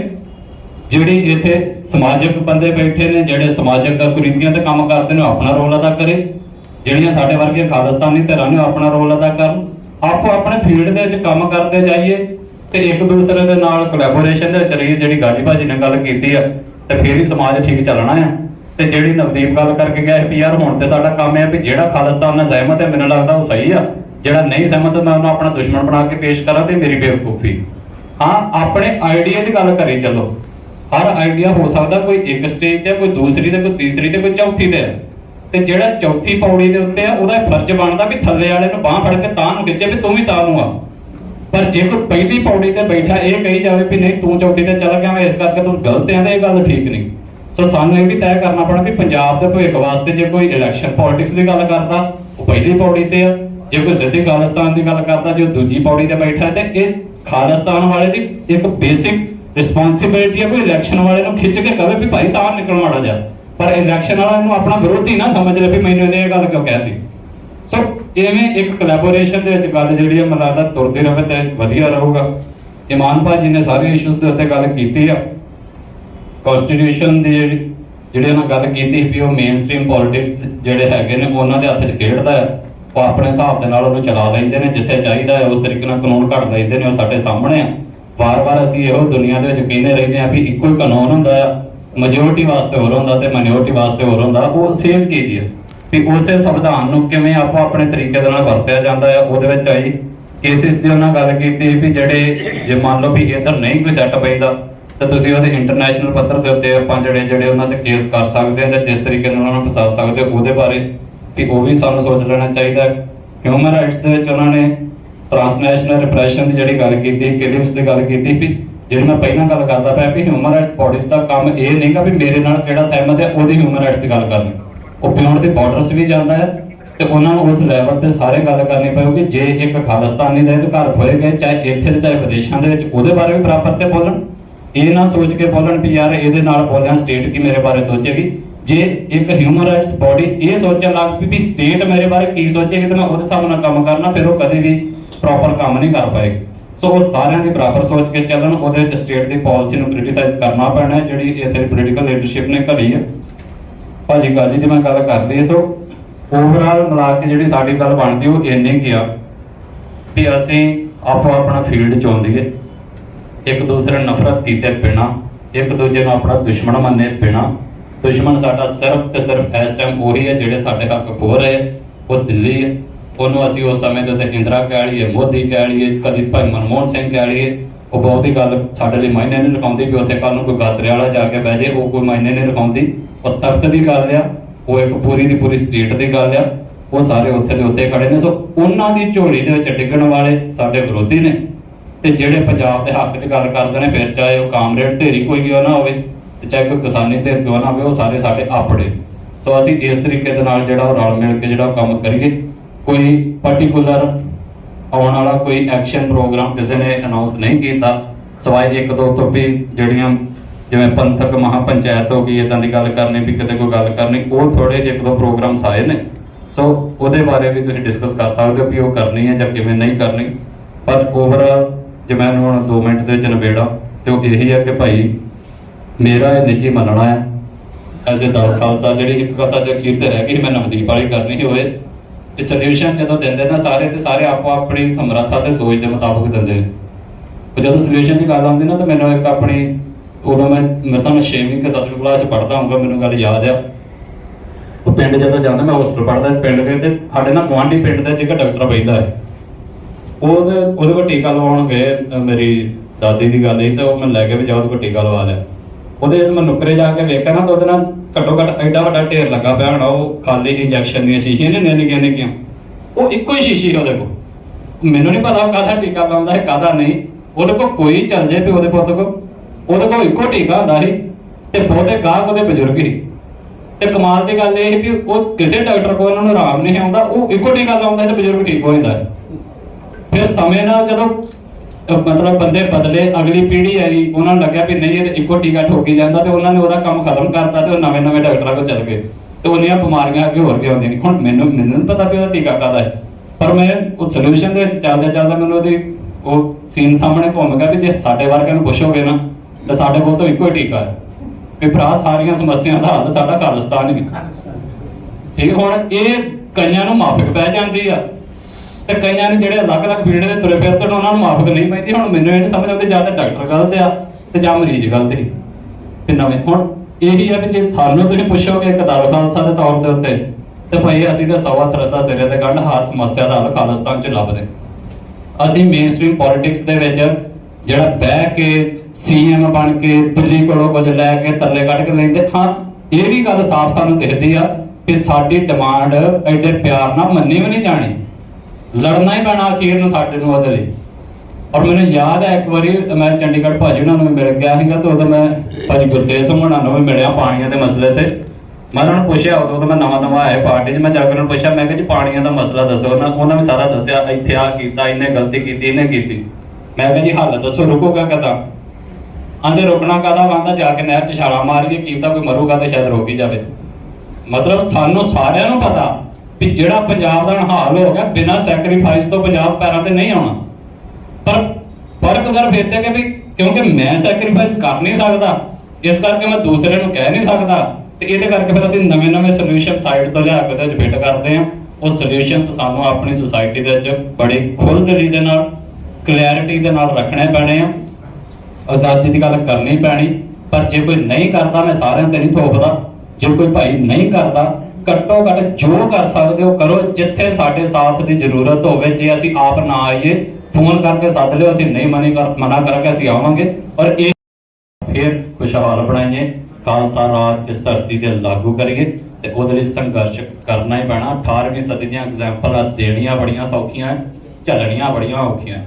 ਜਿਹੜੀ ਇੱਥੇ ਸਮਾਜਿਕ ਬੰਦੇ ਬੈਠੇ ਨੇ, ਜਿਹੜੇ ਸਮਾਜਿਕ ਕੁਰੀਤੀਆਂ ਤੇ ਕੰਮ ਕਰਦੇ ਨੇ, ਉਹ ਆਪਣਾ ਰੋਲ ਅਦਾ ਕਰੇ। ਜਿਹੜੀਆਂ ਸਾਡੇ ਵਰਗੇ ਖਾਲਿਸਤਾਨੀ ਧਿਰਾਂ ਨੇ, ਉਹ ਆਪਣਾ ਰੋਲ ਅਦਾ ਕਰਨ। ਆਪੋ ਆਪਣੇ ਫੀਲਡ ਦੇ ਵਿੱਚ ਕੰਮ ਕਰਦੇ ਜਾਈਏ ਤੇ ਇੱਕ ਦੂਸਰੇ ਦੇ ਨਾਲ ਕੋਲੈਬੋਰੇਸ਼ਨ ਦੇ ਵਿੱਚ ਰਹੀਏ, ਜਿਹੜੀ ਗਾਜੀ ਭਾਜੀ ਨੇ ਗੱਲ ਕੀਤੀ ਆ, ਤੇ ਫਿਰ ਹੀ ਸਮਾਜ ਠੀਕ ਚੱਲਣਾ ਆ। ਤੇ ਜਿਹੜੀ ਨਵਦੀਪ ਗੱਲ ਕਰਕੇ ਗਿਆ ਵੀ ਯਾਰ ਹੁਣ ਤੇ ਸਾਡਾ ਕੰਮ ਹੈ ਵੀ ਜਿਹੜਾ ਖਾਲਿਸਤਾਨ ਨਾਲ ਸਹਿਮਤ ਹੈ, ਮੈਨੂੰ ਲੱਗਦਾ ਉਹ ਸਹੀ ਆ। ਜਿਹੜਾ ਨਹੀਂ ਸਹਿਮਤ ਮੈਂ ਉਹਨੂੰ ਆਪਣਾ ਦੁਸ਼ਮਣ ਬਣਾ ਕੇ ਪੇਸ਼ ਕਰਾਂ ਤੇ ਮੇਰੀ ਬੇਵਕੂਫੀ। ਹਾਂ, ਆਪਣੇ ਆਈਡੀਆ ਦੀ ਗੱਲ ਕਰੀ ਚੱਲੋ। ਹਰ ਆਈਡੀਆ ਹੋ ਸਕਦਾ ਕੋਈ ਇੱਕ ਸਟੇਜ ਤੇ, ਕੋਈ ਦੂਸਰੀ ਤੇ, ਕੋਈ ਤੀਸਰੀ ਤੇ, ਕੋਈ ਚੌਥੀ ਤੇ। ਹੈ। ਤੇ ਜਿਹੜਾ ਚੌਥੀ ਪੌੜੀ ਦੇ ਉੱਤੇ ਆ, ਉਹਦਾ ਫਰਜ਼ ਬਣਦਾ ਵੀ ਥੱਲੇ ਵਾਲੇ ਨੂੰ ਬਾਹ ਫੜ ਕੇ ਤਾਂ ਨੂੰ ਖਿੱਚੇ ਵੀ ਤੂੰ ਵੀ ਤਾਂ ਨੂੰ ਆ। ਪਰ ਜੇ ਕੋਈ ਪਹਿਲੀ ਪੌੜੀ ਤੇ ਬੈਠਾ, ਇਹ ਕਹੀ ਜਾਵੇ ਵੀ ਨਹੀਂ, ਤੂੰ ਚੌਥੀ ਤੇ ਚਲਾ ਗਿਆ ਮੈਂ ਇਸ ਕਰਕੇ ਤੂੰ ਗਲਤ ਹੈ ਤੇ ਇਹ ਗੱਲ ਠੀਕ ਨਹੀਂ। ਸੋ ਸਾਨੂੰ ਇਹ ਵੀ ਤੈਅ ਕਰਨਾ ਪੈਣਾ ਵੀ ਪੰਜਾਬ ਦੇ ਭਵਿੱਖ ਵਾਸਤੇ ਜੇ ਕੋਈ ਇਲੈਕਸ਼ਨ ਪੋਲਿਟਿਕਸ ਦੀ ਗੱਲ ਕਰਦਾ, ਉਹ ਪਹਿਲੀ ਪੌੜੀ ਤੇ ਆ। ਜੇ ਕੋਈ ਸਿੱਧੀ ਖਾਲਿਸਤਾਨ ਦੀ ਗੱਲ ਕਰਦਾ, ਜੋ ਦੂਜੀ ਪੌੜੀ ਤੇ ਬੈਠਾ ਤੇ ਇਹ ਖਾਲਿਸਤਾਨ ਵਾਲੇ ਦੀ ਇੱਕ ਬੇਸਿਕ ਰਿਸਪੌਂਸਿਬਿਲਟੀ ਹੈ ਕੋਈ ਇਲੈਕਸ਼ਨ ਵਾਲੇ ਨੂੰ ਖਿੱਚ ਕੇ ਕਹੇ ਵੀ ਭਾਈ ਤਾਂ ਨਿਕਲ ਮਾੜਾ ਜਾ। ਪਰ ਇਲੈਕਸ਼ਨ ਵਾਲਾ ਨੂੰ ਆਪਣਾ ਵਿਰੋਧੀ ਨਾ ਸਮਝ ਲੈ ਵੀ ਮੈਨੂੰ ਇਹਨੇ ਇਹ ਗੱਲ ਕਿਉਂ ਕਹਿਤੀ ਸੋ ਇਵੇਂ ਇੱਕ ਕੋਲੈਬੋਰੇਸ਼ਨ ਦੇ ਵਿੱਚ ਗੱਲ ਜਿਹੜੀ ਹੈ ਮੈਨੂੰ ਤੁਰਦੀ ਰਹੇ ਤੇ ਵਧੀਆ ਰਹੂਗਾ। ਇਮਾਨ ਭਾਜੀ ਨੇ ਸਾਰੇ ਇਸ਼ੂਸ ਦੇ ਉੱਤੇ ਗੱਲ ਕੀਤੀ ਆ। ਕਨਸਟੀਟਿਊਸ਼ਨ ਦੀ ਜਿਹੜੇ ਉਹਨਾਂ ਗੱਲ ਕੀਤੀ ਵੀ ਉਹ ਮੇਨਸਟ੍ਰੀਮ ਪੋਲਿਟਿਕਸ ਜਿਹੜੇ ਹੈਗੇ ਨੇ, ਉਹਨਾਂ ਦੇ ਹੱਥ 'ਚ ਖੇਡਦਾ ਹੈ। ਉਹ ਆਪਣੇ ਹਿਸਾਬ ਦੇ ਨਾਲ ਉਹਨੂੰ ਚਲਾ ਲੈਂਦੇ ਨੇ, ਜਿੱਥੇ ਚਾਹੀਦਾ ਹੈ, ਉਸ ਤਰੀਕੇ ਨਾਲ ਕਾਨੂੰਨ ਘੜ ਲੈਂਦੇ ਨੇ, ਉਹ ਸਾਡੇ ਸਾਹਮਣੇ ਆ। ਵਾਰ-ਵਾਰ ਅਸੀਂ ਇਹੋ ਦੁਨੀਆ ਦੇ ਵਿੱਚ ਕਹਿੰਦੇ ਰਹਿੰਦੇ ਆ ਵੀ ਇੱਕੋ ਹੀ ਕਾਨੂੰਨ ਹੁੰਦਾ ਆ। ਮੈਜੋਰਟੀ ਵਾਸਤੇ ਹੋਰ ਹੁੰਦਾ ਤੇ ਮਾਈਨੋਰਟੀ ਵਾਸਤੇ ਹੋਰ ਹੁੰਦਾ। ਉਹ ਸੇਮ ਚੀਜ਼ ਹੀ ਹੈ ਵੀ ਉਸੇ ਸੰਵਿਧਾਨ ਨੂੰ ਕਿਵੇਂ ਆਪੋ ਆਪਣੇ ਤਰੀਕੇ ਦੇ ਨਾਲ ਵਰਤਿਆ ਜਾਂਦਾ ਹੈ ਉਹਦੇ ਵਿੱਚ ਆਈ ਕੇਸਿਸ ਦੀ ਉਹਨਾਂ ਗੱਲ ਕੀਤੀ ਵੀ ਜਿਹੜੇ, ਜੇ ਮੰਨ ਲਓ ਵੀ ਇੱਧਰ ਨਹੀਂ ਕੋਈ ਸੈੱਟ ਪੈਂਦਾ ਤਾਂ ਤੁਸੀਂ ਉਹਦੇ ਇੰਟਰਨੈਸ਼ਨਲ ਪੱਧਰ ਦੇ ਉੱਤੇ ਆਪਾਂ ਜਿਹੜੇ ਜਿਹੜੇ ਉਹਨਾਂ ਤੇ ਕੇਸ ਕਰ ਸਕਦੇ ਹਾਂ ਤੇ ਜਿਸ ਤਰੀਕੇ ਨਾਲ ਉਹਨਾਂ ਨੂੰ ਫਸਾ ਸਕਦੇ ਉਹਦੇ ਬਾਰੇ ਵੀ ਉਹ ਵੀ ਸਾਨੂੰ ਸੋਚ ਲੈਣਾ ਚਾਹੀਦਾ ਹਿਊਮਨ ਰਾਈਟਸ ਦੇ ਵਿੱਚ ਉਹਨਾਂ ਨੇ ਟ੍ਰਾਂਸਨੈਸ਼ਨਲ ਰਿਪਰੈਸ਼ਨ ਦੀ ਜਿਹੜੀ ਗੱਲ ਕੀਤੀ ਕਿਲਿੰਗਸ ਦੀ ਗੱਲ ਕੀਤੀ ਵੀ ਜਿਹੜੀ ਮੈਂ ਪਹਿਲਾਂ ਗੱਲ ਕਰਦਾ ਪਿਆ ਵੀ ਹਿਊਮਨ ਰਾਈਟਸ ਬਾਡੀਜ਼ ਦਾ ਕੰਮ ਇਹ ਨਹੀਂਗਾ ਵੀ ਮੇਰੇ ਨਾਲ ਕਿਹੜਾ ਸਹਿਮਤ ਹੈ, ਉਹਦੀ ਹਿਊਮਨ ਰਾਈਟਸ ਦੀ ਗੱਲ ਕਰਨੀ। ਉਹ ਬਿਯੋਂਡ ਦੀ ਬਾਰਡਰਸ ਵੀ ਜਾਂਦਾ ਹੈ ਤੇ ਉਹਨਾਂ ਨੂੰ ਉਸ ਲੈਵਲ ਤੇ ਸਾਰੇ ਗੱਲ ਕਰਨੀ ਪਊਗੀ। ਜੇ ਇੱਕ ਖਾਲਿਸਤਾਨੀ ਦੇ ਘਰ ਹੋਏ ਗਏ, ਚਾਹੇ ਇੱਥੇ ਚਾਹੇ ਵਿਦੇਸ਼ਾਂ ਦੇ ਵਿੱਚ, ਉਹਦੇ ਬਾਰੇ ਵੀ ਬਰਾਬਰ ਤੇ ਬੋਲਣ। ਇਹ ਨਾ ਸੋਚ ਕੇ ਬੋਲਣ ਵੀ ਯਾਰ ਇਹਦੇ ਨਾਲ ਬੋਲਿਆ ਸਟੇਟ ਕੀ ਮੇਰੇ ਬਾਰੇ ਸੋਚੇਗੀ? ਜੇ ਇੱਕ ਹਿਊਮਨ ਰਾਈਟਸ ਬਾਡੀ ਇਹ ਸੋਚਣ ਲੱਗ ਪਈ ਵੀ ਸਟੇਟ ਮੇਰੇ ਬਾਰੇ ਕੀ ਸੋਚੇਗੀ ਤੇ ਮੈਂ ਉਹਦੇ ਹਿਸਾਬ ਨਾਲ ਕੰਮ ਕਰਨਾ, ਫਿਰ ਉਹ ਕਦੇ ਵੀ ਪ੍ਰੋਪਰ ਕੰਮ ਨਹੀਂ ਕਰ ਪਾਏਗੀ। ਸੋ ਉਹ ਸਾਰਿਆਂ ਦੀ ਬਰਾਬਰ ਸੋਚ ਕੇ ਚੱਲਣ, ਉਹਦੇ ਵਿੱਚ ਸਟੇਟ ਦੀ ਪਾਲਿਸੀ ਨੂੰ ਕ੍ਰਿਟਿਸਾਈਜ਼ ਕਰਨਾ ਪੈਣਾ, ਜਿਹੜੀ ਇੱਥੇ ਪੋਲੀਟੀਕਲ ਲੀਡਰਸ਼ਿਪ ਨੇ ਘੜੀ ਹੈ ਭਾਜੀ ਗਾਜੀ ਦੀ ਮੈਂ ਗੱਲ ਕਰਦੀ ਸੋ ਓਵਰਆਲ ਮਿਲਾ ਕੇ ਜਿਹੜੀ ਸਾਡੀ ਗੱਲ ਬਣਦੀ, ਉਹ ਇੰਨੀ ਕੀ ਆ ਵੀ ਅਸੀਂ ਆਪੋ ਆਪਣਾ ਫੀਲਡ ਚੁਣਦੀਏ। ਇੱਕ ਦੂਸਰੇ ਨੂੰ ਨਫ਼ਰਤ ਕੀਤੇ ਬਿਨਾ ਇੱਕ ਦੂਜੇ ਨੂੰ ਆਪਣਾ ਦੁਸ਼ਮਣ ਮੰਨੇ ਬਿਨਾ ਦੁਸ਼ਮਣ ਸਾਡਾ ਸਿਰਫ ਤੇ ਸਿਰਫ ਇਸ ਟਾਈਮ ਉਹੀ ਹੈ ਜਿਹੜੇ ਸਾਡੇ ਹੱਕ ਖੋ ਰਹੇ ਉਹ ਦਿੱਲੀ ਹੈ। ਉਹਨੂੰ ਅਸੀਂ ਉਸ ਸਮੇਂ ਦੇ ਇੰਦਰਾ ਕਹਿ ਲਈਏ, ਮੋਦੀ ਕਹਿ ਲਈਏ, ਕਦੀ ਭਾਈ ਮਨਮੋਹਨ ਸਿੰਘ ਕਹਿ ਲਈਏ। ਉਹ ਬਹੁਤੀ ਗੱਲ ਸਾਡੇ ਲਈ ਮਾਇਨੇ ਨਹੀਂ ਰਖਾਉਂਦੀ ਵੀ ਉੱਥੇ ਕੱਲ ਨੂੰ ਕੋਈ ਗਾਤਰੇ ਵਾਲਾ ਜਾ ਕੇ ਬਹਿ ਜੇ, ਉਹ ਕੋਈ ਮਾਇਨੇ ਨਹੀਂ ਰਖਾਉਂਦੀ। ਉਹ ਤਖਤ ਦੀ ਗੱਲ ਆ, ਉਹ ਇੱਕ ਪੂਰੀ ਦੀ ਪੂਰੀ ਸਟੇਟ ਦੀ ਗੱਲ ਆ। ਉਹ ਸਾਰੇ ਉੱਥੇ ਦੇ ਉੱਤੇ ਖੜੇ ਨੇ। ਸੋ ਉਹਨਾਂ ਦੀ ਝੋਲੀ ਦੇ ਵਿੱਚ ਡਿੱਗਣ ਵਾਲੇ ਸਾਡੇ ਵਿਰੋਧੀ ਨੇ। ਤੇ ਜਿਹੜੇ ਪੰਜਾਬ ਦੇ ਹੱਕ 'ਚ ਗੱਲ ਕਰਦੇ ਨੇ, ਫਿਰ ਚਾਹੇ ਉਹ ਕਾਮਰੇਡ ਢੇਰੀ ਕੋਈ ਕਿਉਂ ਨਾ ਹੋਵੇ ਤੇ ਚਾਹੇ ਕੋਈ ਕਿਸਾਨੀ ਤੇ ਕਿਉਂ ਨਾ ਹੋਵੇ, ਉਹ ਸਾਰੇ ਸਾਡੇ ਆਪਣੇ ਸੋ ਅਸੀਂ ਇਸ ਤਰੀਕੇ ਦੇ ਨਾਲ ਜਿਹੜਾ ਉਹ ਰਲ ਮਿਲ ਕੇ ਜਿਹੜਾ ਕੰਮ ਕਰੀਏ। ਕੋਈ ਪਾਰਟਿਕੂਲਰ ਆਉਣ ਵਾਲਾ ਕੋਈ ਐਕਸ਼ਨ ਪ੍ਰੋਗਰਾਮ ਕਿਸੇ ਨੇ ਅਨਾਉਂਸ ਨਹੀਂ ਕੀਤਾ, ਸਵਾਏ ਇੱਕ ਦੋ ਤੋਂ ਵੀ ਜਿਹੜੀਆਂ ਜਿਵੇਂ ਪੰਥਕ ਮਹਾਪੰਚਾਇਤ ਹੋ ਗਈ ਇਦਾਂ ਦੀ ਗੱਲ ਕਰਨੀ ਵੀ ਕਿਤੇ ਕੋਈ ਗੱਲ ਕਰਨੀ, ਉਹ ਥੋੜੇ ਜਿਹੇ ਇੱਕ ਦੋ ਪ੍ਰੋਗਰਾਮਸ ਆਏ ਨੇ। ਸੋ ਉਹਦੇ ਬਾਰੇ ਵੀ ਤੁਸੀਂ ਡਿਸਕਸ ਕਰ ਸਕਦੇ ਹੋ ਵੀ ਉਹ ਕਰਨੀ ਹੈ ਜਾਂ ਕਿਵੇਂ ਨਹੀਂ ਕਰਨੀ। ਪਰ ਓਵਰਆਲ ਜੇ ਮੈਂ ਹੁਣ 2 ਮਿੰਟ ਦੇ ਵਿੱਚ ਨਿਬੇੜਾ ਤੇ ਉਹ ਇਹੀ ਹੈ ਕਿ ਭਾਈ ਮੇਰਾ ਇਹ ਨਿੱਜੀ ਮੰਨਣਾ ਹੈ। ਐਜ਼ ਦੌਰ ਖਾਲਸਾ ਜਿਹੜੀ ਇੱਕ ਕਥਾ ਚ ਅਖੀਰ ਤੇ ਰਹਿ ਗਈ ਮੈਂ ਨਵਦੀਪ ਵਾਲੀ ਕਰਨੀ ਹੋਏ। ਤੇ ਸੋਲੂਸ਼ਨ ਜਦੋਂ ਦਿੰਦੇ ਨਾ ਸਾਰੇ ਤੇ ਸਾਰੇ ਆਪੋ ਆਪਣੀ ਸਮਰੱਥਾ ਤੇ ਸੋਚ ਦੇ ਮੁਤਾਬਕ ਦਿੰਦੇ। ਉਹ ਜਦੋਂ ਸੋਲੂਸ਼ਨ ਦੀ ਗੱਲ ਆਉਂਦੀ ਨਾ ਤਾਂ ਮੈਨੂੰ ਇੱਕ ਆਪਣੀ ਉਦੋਂ ਮੈਂ ਮੈਂ ਤਾਂ 6ਵੀਂ ਕਿ 7ਵੀਂ ਕਲਾਸ ਚ ਪੜ੍ਹਦਾ ਹੋਊਗਾ ਮੈਨੂੰ ਗੱਲ ਯਾਦ ਆ। ਉਹ ਪਿੰਡ ਜਦੋਂ ਜਾਂਦਾ ਮੈਂ ਹੋਸਟਲ ਪੜ੍ਹਦਾ ਪਿੰਡ ਦੇ ਤੇ ਸਾਡੇ ਨਾਲ ਗੁਆਂਢੀ ਪਿੰਡ ਦੇ ਜਿਹੜਾ ਡਾਕਟਰ ਬੈਠਦਾ ਹੈ। ਉਹਦੇ ਉਹਦੇ ਕੋਲ ਟੀਕਾ ਲਵਾਉਣ ਗਏ ਅਹ ਮੇਰੀ ਦਾਦੀ ਦੀ ਗੱਲ ਸੀ ਤੇ ਉਹ ਮੈਂ ਲੈ ਕੇ ਵੀ ਜਾ ਉਹਦੇ ਟੀਕਾ ਲਵਾ ਲਿਆ। ਉਹਦੇ ਜਦੋਂ ਮੈਂ ਨੁਕਰੇ ਜਾ ਕੇ ਵੇਖਿਆ ਨਾ, ਤਾਂ ਉਹਦੇ ਨਾਲ ਘੱਟੋ ਘੱਟ ਐਡਾ ਵੱਡਾ ਢੇਰ ਲੱਗਾ ਪਿਆ ਹੋਣਾ, ਉਹ ਖਾਲੀ ਇੰਜੈਕਸ਼ਨ ਦੀਆਂ ਸ਼ੀਸ਼ੀਆਂ ਨੇ ਨਿਆਣੇ ਨਿਆਣੇ ਕਿਉਂ ਉਹ ਇੱਕੋ ਹੀ ਸ਼ੀਸ਼ੀ ਉਹਦੇ ਕੋਲ। ਮੈਨੂੰ ਨਹੀਂ ਪਤਾ ਉਹ ਕਾਹਦਾ ਟੀਕਾ ਲਾਉਂਦਾ ਹੈ, ਕਾਹਦਾ ਨਹੀਂ। ਉਹਦੇ ਕੋਲ ਕੋਈ ਚੱਲ ਜੇ ਵੀ ਉਹਦੇ ਪੁੱਤ ਕੋਲ, ਉਹਦੇ ਕੋਲ ਇੱਕੋ ਟੀਕਾ ਹੁੰਦਾ ਸੀ, ਤੇ ਬਹੁਤੇ ਗਾਹਕ ਉਹਦੇ ਬਜ਼ੁਰਗ ਸੀ। ਤੇ ਕਮਾਲ ਦੀ ਗੱਲ ਇਹ ਸੀ ਵੀ ਉਹ ਕਿਸੇ ਡਾਕਟਰ ਕੋਲ ਉਹਨਾਂ ਨੂੰ ਆਰਾਮ ਨਹੀਂ ਆਉਂਦਾ, ਉਹ ਇੱਕੋ ਟੀਕਾ ਲਾਉਂਦਾ ਤੇ ਬਜ਼ੁਰਗ ਠੀਕ ਹੋ ਜਾਂਦਾ ਹੈ ਫਿਰ ਸਮੇਂ ਨਾਲ ਜਦੋਂ ਮਤਲਬ ਬੰਦੇ ਬਦਲੇ ਅਗਲੀ ਪੀੜ੍ਹੀ ਆਈ ਉਹਨਾਂ ਨੂੰ ਲੱਗਿਆ ਵੀ ਨਹੀਂ ਇਹ ਤਾਂ ਇੱਕੋ ਟੀਕਾ ਠੋਕੀ ਜਾਂਦਾ ਤੇ ਉਹਨਾਂ ਨੇ ਉਹਦਾ ਕੰਮ ਖਤਮ ਕਰਤਾ ਤੇ ਉਹ ਨਵੇਂ ਨਵੇਂ ਡਾਕਟਰਾਂ ਕੋਲ ਚਲ ਗਏ। ਤੇ ਉਹਨੀਆਂ ਬਿਮਾਰੀਆਂ ਅੱਗੇ ਹੋਰ ਵੀ ਆਉਂਦੀਆਂ ਨੇ। ਹੁਣ ਮੈਨੂੰ ਮੈਨੂੰ ਨਹੀਂ ਪਤਾ ਵੀ ਉਹਦਾ ਟੀਕਾ ਕਾਹਦਾ ਹੈ। ਪਰ ਮੈਂ ਉਹ ਸੋਲੂਸ਼ਨ ਦੇ ਵਿੱਚ ਚੱਲਦਾ ਚੱਲਦਾ ਮੈਨੂੰ ਉਹਦੀ ਉਹ ਸੀਨ ਸਾਹਮਣੇ ਘੁੰਮ ਗਿਆ ਵੀ ਜੇ ਸਾਡੇ ਵਰਗਿਆਂ ਨੂੰ ਪੁੱਛੋਗੇ ਨਾ ਤਾਂ ਸਾਡੇ ਕੋਲ ਤਾਂ ਇੱਕੋ ਹੀ ਟੀਕਾ ਹੈ। ਵੀ ਭਰਾ ਸਾਰੀਆਂ ਸਮੱਸਿਆਵਾਂ ਦਾ ਹੱਲ ਸਾਡਾ ਖਾਲਿਸਤਾਨ ਹੀ ਹੈ ਠੀਕ ਹੁਣ ਇਹ ਕਈਆਂ ਨੂੰ ਮਾਫਕ ਪੈ ਜਾਂਦੀ ਆ। ਤੇ ਕਈਆਂ ਨੇ ਜਿਹੜੇ ਅਲੱਗ-ਅਲੱਗ ਫੀਲਡ ਦੇ ਤੁਰੇ ਫਿਰਦੇ ਨੇ, ਉਹਨਾਂ ਨੂੰ ਮਾਫਕ ਨਹੀਂ ਪੈਂਦੀ। ਹੁਣ ਮੈਨੂੰ ਇਹ ਨਹੀਂ ਸਮਝ ਆਉਂਦੀ, ਜਾਂ ਤਾਂ ਡਾਕਟਰ ਗਲਤ ਆ, ਤੇ ਜਾਂ ਮਰੀਜ਼ ਗਲਤ ਸੀ ਤੇ ਨਵੇਂ ਹੁਣ ਇਹੀ ਆ ਵੀ ਜੇ ਸਾਨੂੰ ਤੁਸੀਂ ਪੁੱਛੋਗੇ ਇੱਕ ਖਾਲਸਾ ਦੇ ਤੌਰ ਦੇ ਉੱਤੇ, ਤੇ ਭਾਈ ਅਸੀਂ ਤਾਂ ਸਵਾ ਤਰਸਾ ਸਿਰੇ ਤੇ ਕੱਢ ਹਰ ਸਮੱਸਿਆ ਦਾ ਹੱਲ ਖਾਲਿਸਤਾਨ ਚ ਲੱਭਦੇ ਅਸੀਂ ਮੇਨ ਮੇਨਸਟ੍ਰੀਮ ਪੋਲਿਟਿਕਸ ਦੇ ਵਿੱਚ ਜਿਹੜਾ ਬਹਿ ਕੇ ਸੀਐਮ ਬਣ ਕੇ ਦਿੱਲੀ ਕੋਲੋਂ ਕੁਝ ਲੈ ਕੇ ਥੱਲੇ ਕੱਢ ਕੇ ਲੈਂਦੇ ਹਾਂ, ਇਹ ਵੀ ਗੱਲ ਸਾਫ਼ ਸਾਨੂੰ ਦਿਖਦੀ ਆ ਕਿ ਸਾਡੀ ਡਿਮਾਂਡ ਐਡੇ ਪਿਆਰ ਨਾਲ ਮੰਨੀ ਵੀ ਨਹੀਂ ਜਾਣੀ। ਲੜਨਾ ਹੀ ਪੈਣਾ ਅਖੀਰ ਨੂੰ ਸਾਡੇ ਨੂੰ ਉਹਦੇ ਲਈ। ਔਰ ਮੈਨੂੰ ਯਾਦ ਹੈ ਇੱਕ ਵਾਰੀ ਮੈਂ ਚੰਡੀਗੜ੍ਹ ਭਾਜੀ ਉਹਨਾਂ ਨੂੰ ਮਿਲ ਗਿਆ ਸੀਗਾ ਤੇ ਉਦੋਂ ਮੈਂ ਭਾਜੀ ਗੁਰਤੇਜ ਸਿੰਘ ਹੋਣਾ ਨੂੰ ਵੀ ਮਿਲਿਆ ਪਾਣੀਆਂ ਦੇ ਮਸਲੇ ਤੇ। ਮੈਂ ਉਹਨਾਂ ਨੂੰ ਪੁੱਛਿਆ, ਉਦੋਂ ਤਾਂ ਮੈਂ ਨਵਾਂ ਨਵਾਂ ਆਇਆ ਪਾਰਟੀ 'ਚ, ਮੈਂ ਜਾ ਕੇ ਉਹਨਾਂ ਨੂੰ ਪੁੱਛਿਆ, ਮੈਂ ਕਿਹਾ ਜੀ ਪਾਣੀਆਂ ਦਾ ਮਸਲਾ ਦੱਸੋ। ਉਹਨਾਂ ਉਹਨਾਂ ਵੀ ਸਾਰਾ ਦੱਸਿਆ, ਇੱਥੇ ਆ ਕੀਤਾ ਇਹਨੇ ਗਲਤੀ ਕੀਤੀ ਇਹਨੇ ਕੀਤੀ। ਮੈਂ ਕਿਹਾ ਜੀ ਹੱਲ ਦੱਸੋ, ਰੁਕੋਗਾ ਕਦਾ ਆਂਦੇ, ਰੁਕਣਾ ਕਾਦਾ ਵਾਂਦਾ ਜਾ ਕੇ ਨਹਿਰ 'ਚ ਛਾਲਾ ਕੇ ਕੀਤਾ ਕੋਈ ਮਰੂਗਾ ਤੇ ਸ਼ਾਇਦ ਰੁਕ ਹੀ ਜਾਵੇ। ਮਤਲਬ ਸਾਨੂੰ ਸਾਰਿਆਂ ਨੂੰ ਪਤਾ ਵੀ ਜਿਹੜਾ ਪੰਜਾਬ ਦਾ ਹਾਲ ਹੋ ਗਿਆ, ਬਿਨਾਂ ਸੈਕਰੀਫਾਈਸ ਤੋਂ ਪੰਜਾਬ ਪੈਰਾਂ ਤੇ ਨਹੀਂ ਆਉਣਾ। ਪਰ ਫ਼ਰਕ ਸਿਰਫ ਇੱਥੇ ਕਿ ਵੀ ਕਿਉਂਕਿ ਮੈਂ ਸੈਕਰੀਫਾਈਸ ਕਰ ਨਹੀਂ ਸਕਦਾ, ਇਸ ਕਰਕੇ ਮੈਂ ਦੂਸਰੇ ਨੂੰ ਕਹਿ ਨਹੀਂ ਸਕਦਾ। ਤੇ ਇਹਦੇ ਕਰਕੇ ਫਿਰ ਅਸੀਂ ਨਵੇਂ ਨਵੇਂ ਸੋਲੂਸ਼ਨ ਸਾਈਡ ਤੋਂ ਲਿਆ ਕੇ ਉਹਦੇ ਵਿੱਚ ਕਰਦੇ ਹਾਂ। ਉਹ ਸੋਲੂਸ਼ਨਸ ਸਾਨੂੰ ਆਪਣੀ ਸੁਸਾਇਟੀ ਦੇ ਵਿੱਚ ਬੜੀ ਖੁੱਲ੍ਹਦਿਲੀ ਦੇ ਨਾਲ ਕਲੈਰਿਟੀ ਦੇ ਨਾਲ ਰੱਖਣੇ ਪੈਣੇ ਆ। ਆਜ਼ਾਦੀ ਦੀ ਗੱਲ ਕਰਨੀ ਪੈਣੀ, ਪਰ ਜੇ ਕੋਈ ਨਹੀਂ ਕਰਦਾ, ਮੈਂ ਸਾਰਿਆਂ ਤੇ ਨਹੀਂ ਥੋਪਦਾ। ਜੇ ਕੋਈ ਭਾਈ ਨਹੀਂ ਕਰਦਾ ਘੱਟੋ ਘੱਟ ਜੋ ਕਰ ਸਕਦੇ ਹੋ ਕਰੋ ਜਿੱਥੇ ਸਾਡੇ ਸਾਥ ਦੀ ਜ਼ਰੂਰਤ ਹੋਵੇ। ਜੇ ਅਸੀਂ ਆਪ ਨਾ ਆਈਏ ਫੋਨ ਕਰਕੇ ਸੱਦ ਲਿਓ ਅਸੀਂ ਨਹੀਂ ਮਨੀ ਕਰ ਮਨਾ ਕਰਾਂਗੇ ਅਸੀਂ ਆਵਾਂਗੇ। ਔਰ ਇਹ ਫਿਰ ਖੁਸ਼ਹਾਲ ਬਣਾਈਏ। ਖਾਲਸਾ ਰਾਜ ਇਸ ਧਰਤੀ ਤੇ ਲਾਗੂ ਕਰੀਏ ਤੇ ਉਹਦੇ ਲਈ ਸੰਘਰਸ਼ ਕਰਨਾ ਹੀ ਪੈਣਾ। 18ਵੀਂ ਸਦੀ ਦੀਆਂ ਐਗਜ਼ਾਮਪਲਾਂ ਦੇਣੀਆਂ ਬੜੀਆਂ ਸੌਖੀਆਂ ਹੈ, ਝੱਲਣੀਆਂ ਬੜੀਆਂ ਔਖੀਆਂ।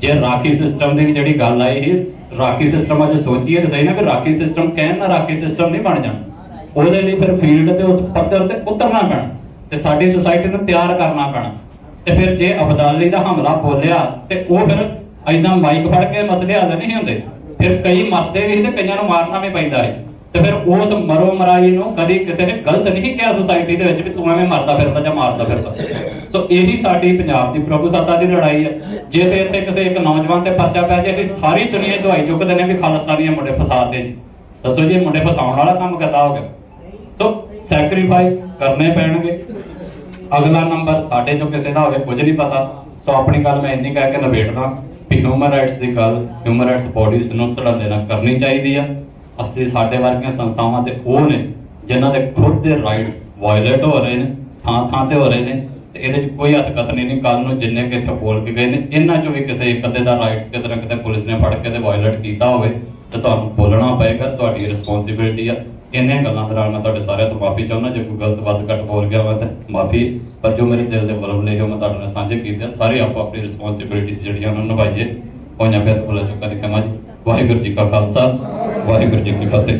ਜੇ ਰਾਖੀ ਸਿਸਟਮ ਦੀ ਜਿਹੜੀ ਗੱਲ ਆਈ ਸੀ ਰਾਖੀ ਸਿਸਟਮ ਅੱਜ ਸੋਚੀਏ ਤਾਂ ਸਹੀ ਨਾ ਕਿ ਰਾਖੀ ਸਿਸਟਮ ਕਹਿਣ ਨਾ ਰਾਖੀ ਸਿਸਟਮ ਨਹੀਂ ਬਣ ਜਾਣਾ। ਉਹਦੇ ਲਈ ਫਿਰ ਫੀਲਡ ਤੇ ਉਸ ਪੱਧਰ ਤੇ ਉਤਰਨਾ ਪੈਣਾ ਤੇ ਸਾਡੀ ਸੁਸਾਇਟੀ ਨੂੰ ਤਿਆਰ ਕਰਨਾ ਪੈਣਾ। ਤੇ ਫਿਰ ਜੇ ਅਬਦਾਲੀ ਦਾ ਹਮਲਾ ਬੋਲਿਆ ਤੇ ਉਹ ਫਿਰ ਐਦਾਂ ਮਾਈਕ ਫੜ ਕੇ ਮਸਲੇ ਹੱਲ ਨਹੀਂ ਹੁੰਦੇ। ਫਿਰ ਕਈ ਮਰਦੇ ਵੀ ਤੇ ਕਈਆਂ ਨੂੰ ਮਾਰਨਾ ਵੀ ਪੈਂਦਾ ਹੈ ਤੇ ਫਿਰ ਉਸ ਮਰੋ ਮਰਾਈ ਨੂੰ ਕਦੀ ਕਿਸੇ ਨੇ ਗਲਤ ਨਹੀਂ ਕਿਹਾ ਸੁਸਾਇਟੀ ਦੇ ਵਿੱਚ ਵੀ ਤੂੰ ਐਵੇਂ ਮਰਦਾ ਫਿਰਦਾ ਜਾਂ ਮਾਰਦਾ ਫਿਰਦਾ। ਸੋ ਇਹੀ ਸਾਡੀ ਪੰਜਾਬ ਦੀ ਪ੍ਰਭੂ ਸੱਤਾ ਦੀ ਲੜਾਈ ਹੈ ਜੇ ਤੇ ਇੱਥੇ ਕਿਸੇ ਇੱਕ ਨੌਜਵਾਨ ਤੇ ਪਰਚਾ ਪੈ ਜੇ ਅਸੀਂ ਸਾਰੀ ਦੁਨੀਆ ਦਵਾਈ ਚੁੱਕਦੇ ਨੇ ਵੀ ਖਾਲਸਤਾਨੀਆਂ ਮੁੰਡੇ ਫਸਾਦੇ ਦੇ ਦੱਸੋ ਜੀ ਮੁੰਡੇ ਫਸਾਉਣ ਵਾਲਾ ਕੰਮ ਕਰਦਾ ਹੋ ਗਿਆ? ਸੋ ਸੈਕਰੀਫਾਈਸ ਕਰਨੇ ਪੈਣਗੇ। ਅਗਲਾ ਨੰਬਰ ਸਾਡੇ ਚੋਂ ਕਿਸੇ ਦਾ ਹੋਵੇ, ਕੁਝ ਨਹੀਂ ਪਤਾ। ਸੋ ਆਪਣੀ ਗੱਲ ਮੈਂ ਇੰਨੀ ਕਹਿ ਕੇ ਨਿਬੇੜਦਾ, ਵੀ ਹਿਊਮਨ ਰਾਈਟਸ ਦੀ ਗੱਲ ਹਿਊਮਨ ਰਾਈਟਸ ਬੋਡੀਜ਼ ਨੂੰ ਧੜੱਲੇ ਨਾਲ ਕਰਨੀ ਚਾਹੀਦੀ ਆ। ਅਸੀਂ ਸਾਡੇ ਵਰਗੀਆਂ ਸੰਸਥਾਵਾਂ ਤੇ ਉਹ ਨੇ, ਜਿਨ੍ਹਾਂ ਦੇ ਖੁਦ ਦੇ ਰਾਈਟਸ ਵਾਇਲੇਟ ਹੋ ਰਹੇ ਨੇ ਥਾਂ ਥਾਂ ਤੇ ਹੋ ਰਹੇ ਨੇ, ਤੇ ਇਹਦੇ 'ਚ ਕੋਈ ਹੱਥਕਤ ਨਹੀਂ ਨਹੀਂ ਕੱਲ ਨੂੰ ਜਿੰਨੇ ਕਿ ਇੱਥੇ ਬੋਲ ਕੇ ਗਏ ਨੇ, ਇਹਨਾਂ 'ਚੋਂ ਵੀ ਕਿਸੇ ਇੱਕ ਅੱਧੇ ਦਾ ਰਾਈਟਸ ਕਿਤੇ ਨਾ ਕਿਤੇ ਪੁਲਿਸ ਨੇ ਫੜ ਕੇ ਤੇ ਵਾਇਲੇਟ ਕੀਤਾ ਹੋਵੇ, ਤੇ ਤੁਹਾਨੂੰ ਬੋਲਣਾ ਪਏਗਾ, ਤੁਹਾਡੀ ਰਿਸਪੌਂਸਿਬਿਲਟੀ ਆ। ਇੰਨੀਆਂ ਗੱਲਾਂ ਦੇ ਨਾਲ ਮੈਂ ਤੁਹਾਡੇ ਸਾਰਿਆਂ ਤੋਂ ਮਾਫੀ ਚਾਹੁੰਦਾ, ਜੇ ਕੋਈ ਗਲਤ ਵੱਧ ਘੱਟ ਬੋਲ ਗਿਆ ਮੈਂ ਤਾਂ ਮਾਫੀ, ਪਰ ਜੋ ਮੇਰੇ ਦਿਲ ਦੇ ਬਲਬਲੇ ਹੋ ਮੈਂ ਤੁਹਾਡੇ ਨਾਲ ਸਾਂਝੇ ਕੀਤੇ ਸਾਰੇ ਆਪੋ ਆਪਣੀ ਰਿਸਪੌਂਸਿਬਿਲਟੀਜ਼ ਜਿਹੜੀਆਂ ਉਹਨਾਂ ਨੂੰ ਨਿਭਾਈਏ, ਹੋਈਆਂ ਫਿਰ ਭੁੱਲ ਚੁੱਕਾ ਦੀ ਖਿਮਾ ਜੀ। ਵਾਹਿਗੁਰੂ ਜੀ ਕਾ ਖਾਲਸਾ, ਵਾਹਿਗੁਰੂ ਜੀ ਕੀ ਫਤਿਹ।